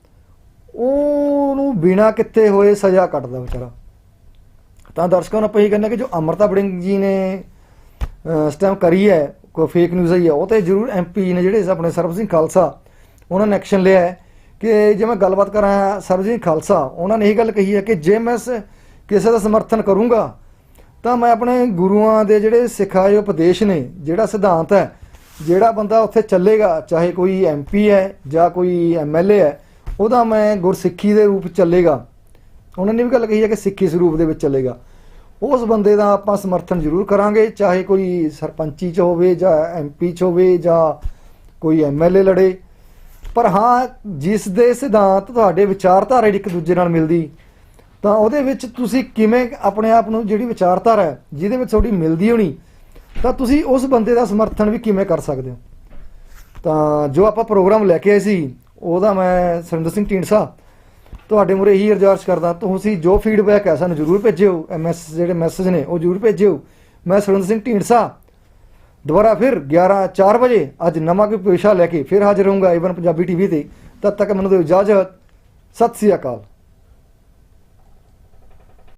ਉਹਨੂੰ ਬਿਨਾ ਕਿਤੇ ਹੋਏ ਸਜ਼ਾ ਕੱਟਦਾ ਵਿਚਾਰਾ। ਤਾਂ ਦਰਸ਼ਕਾਂ ਨੂੰ ਆਪਾਂ ਇਹ ਕਹਿੰਦੇ ਕਿ ਜੋ ਅਮਰਤਾ ਬੜਿੰਗ ਜੀ ਨੇ ਇਸ ਟਾਈਮ ਕਰੀ ਹੈ, ਕੋਈ ਫੇਕ ਨਿਊਜ਼ ਹੀ ਹੈ, ਉਹ ਤੇ ਜ਼ਰੂਰ ਐਮਪੀ ਨੇ ਜਿਹੜੇ ਆਪਣੇ ਸਰਬਜੀਤ ਸਿੰਘ ਖਾਲਸਾ, ਉਹਨਾਂ ਨੇ ਐਕਸ਼ਨ ਲਿਆ ਹੈ ਕਿ ਜੇ ਮੈਂ ਗੱਲਬਾਤ ਕਰਾਂ ਸਰਬ ਸਿੰਘ ਖਾਲਸਾ, ਉਹਨਾਂ ਨੇ ਇਹ ਗੱਲ ਕਹੀ ਹੈ ਕਿ ਜੇ ਮੈਂ ਸ- ਕਿਸੇ ਦਾ ਸਮਰਥਨ ਕਰੂੰਗਾ ਤਾਂ ਮੈਂ ਆਪਣੇ ਗੁਰੂਆਂ ਦੇ ਜਿਹੜੇ ਸਿਖਾਏ ਉਪਦੇਸ਼ ਨੇ, ਜਿਹੜਾ ਸਿਧਾਂਤ ਹੈ, ਜਿਹੜਾ ਬੰਦਾ ਉੱਥੇ ਚੱਲੇਗਾ, ਚਾਹੇ ਕੋਈ ਐਮਪੀ ਹੈ ਜਾਂ ਕੋਈ ਐਮਐਲਏ ਹੈ, ਉਹਦਾ ਮੈਂ ਗੁਰਸਿੱਖੀ ਦੇ ਰੂਪ 'ਚ ਚੱਲੇਗਾ। ਉਹਨਾਂ ਨੇ ਵੀ ਗੱਲ ਕਹੀ ਹੈ ਕਿ ਸਿੱਖੀ ਸਰੂਪ ਦੇ ਵਿੱਚ ਚੱਲੇਗਾ। ਉਸ ਬੰਦੇ ਦਾ ਆਪਾਂ ਸਮਰਥਨ ਜ਼ਰੂਰ ਕਰਾਂਗੇ, ਚਾਹੇ ਕੋਈ ਸਰਪੰਚੀ ਚ ਹੋਵੇ ਜਾਂ ਐਮਪੀ ਚ ਹੋਵੇ ਜਾਂ ਕੋਈ ਐਮਐਲਏ ਲੜੇ। ਪਰ ਹਾਂ, ਜਿਸ ਦੇ ਸਿਧਾਂਤ ਤੁਹਾਡੇ ਵਿਚਾਰਧਾਰਾ ਇੱਕ ਦੂਜੇ ਨਾਲ ਮਿਲਦੀ ਤਾਂ ਉਹਦੇ ਵਿੱਚ ਤੁਸੀਂ ਕਿਵੇਂ ਆਪਣੇ ਆਪ ਨੂੰ ਜਿਹੜੀ ਵਿਚਾਰਧਾਰਾ ਹੈ, ਜਿਹਦੇ ਵਿੱਚ ਤੁਹਾਡੀ ਮਿਲਦੀ ਹੋਣੀ, ਤਾਂ ਤੁਸੀਂ ਉਸ ਬੰਦੇ ਦਾ ਸਮਰਥਨ ਵੀ ਕਿਵੇਂ ਕਰ ਸਕਦੇ ਹੋ? ਤਾਂ ਜੋ ਆਪਾਂ ਪ੍ਰੋਗਰਾਮ ਲੈ ਕੇ ਆਏ ਸੀ, ਉਹਦਾ ਮੈਂ ਸੁਰਿੰਦਰ ਸਿੰਘ ਢੀਂਡਸਾ ਤੁਹਾਡੇ ਮੂਹਰੇ ਇਹੀ ਅਰਜ਼ਾਸ ਕਰਦਾ, ਤੁਸੀਂ ਜੋ ਫੀਡਬੈਕ ਹੈ ਸਾਨੂੰ ਜਰੂਰ ਭੇਜਿਓ ਐਮਐਸ ਜਿਹੜੇ ਮੈਸੇਜ ਨੇ, ਉਹ ਜਰੂਰ ਭੇਜਿਓ। ਮੈਂ ਸੁਰਿੰਦਰ ਸਿੰਘ ਢੀਂਡਸਾ, ਦੁਬਾਰਾ ਫਿਰ 11 4 ਵਜੇ ਅੱਜ ਨਵਾਂ ਕੋਈ ਪੇਸ਼ਾ ਲੈ ਕੇ ਫਿਰ ਹਾਜ਼ਰ ਰਹੂੰਗਾ ਈਵਨ ਪੰਜਾਬੀ ਟੀਵੀ ਤੇ। ਤਦ ਤੱਕ ਮੈਨੂੰ ਦਿਓ ਇਜਾਜ਼ਤ, ਸਤਿ ਸ੍ਰੀ ਅਕਾਲ।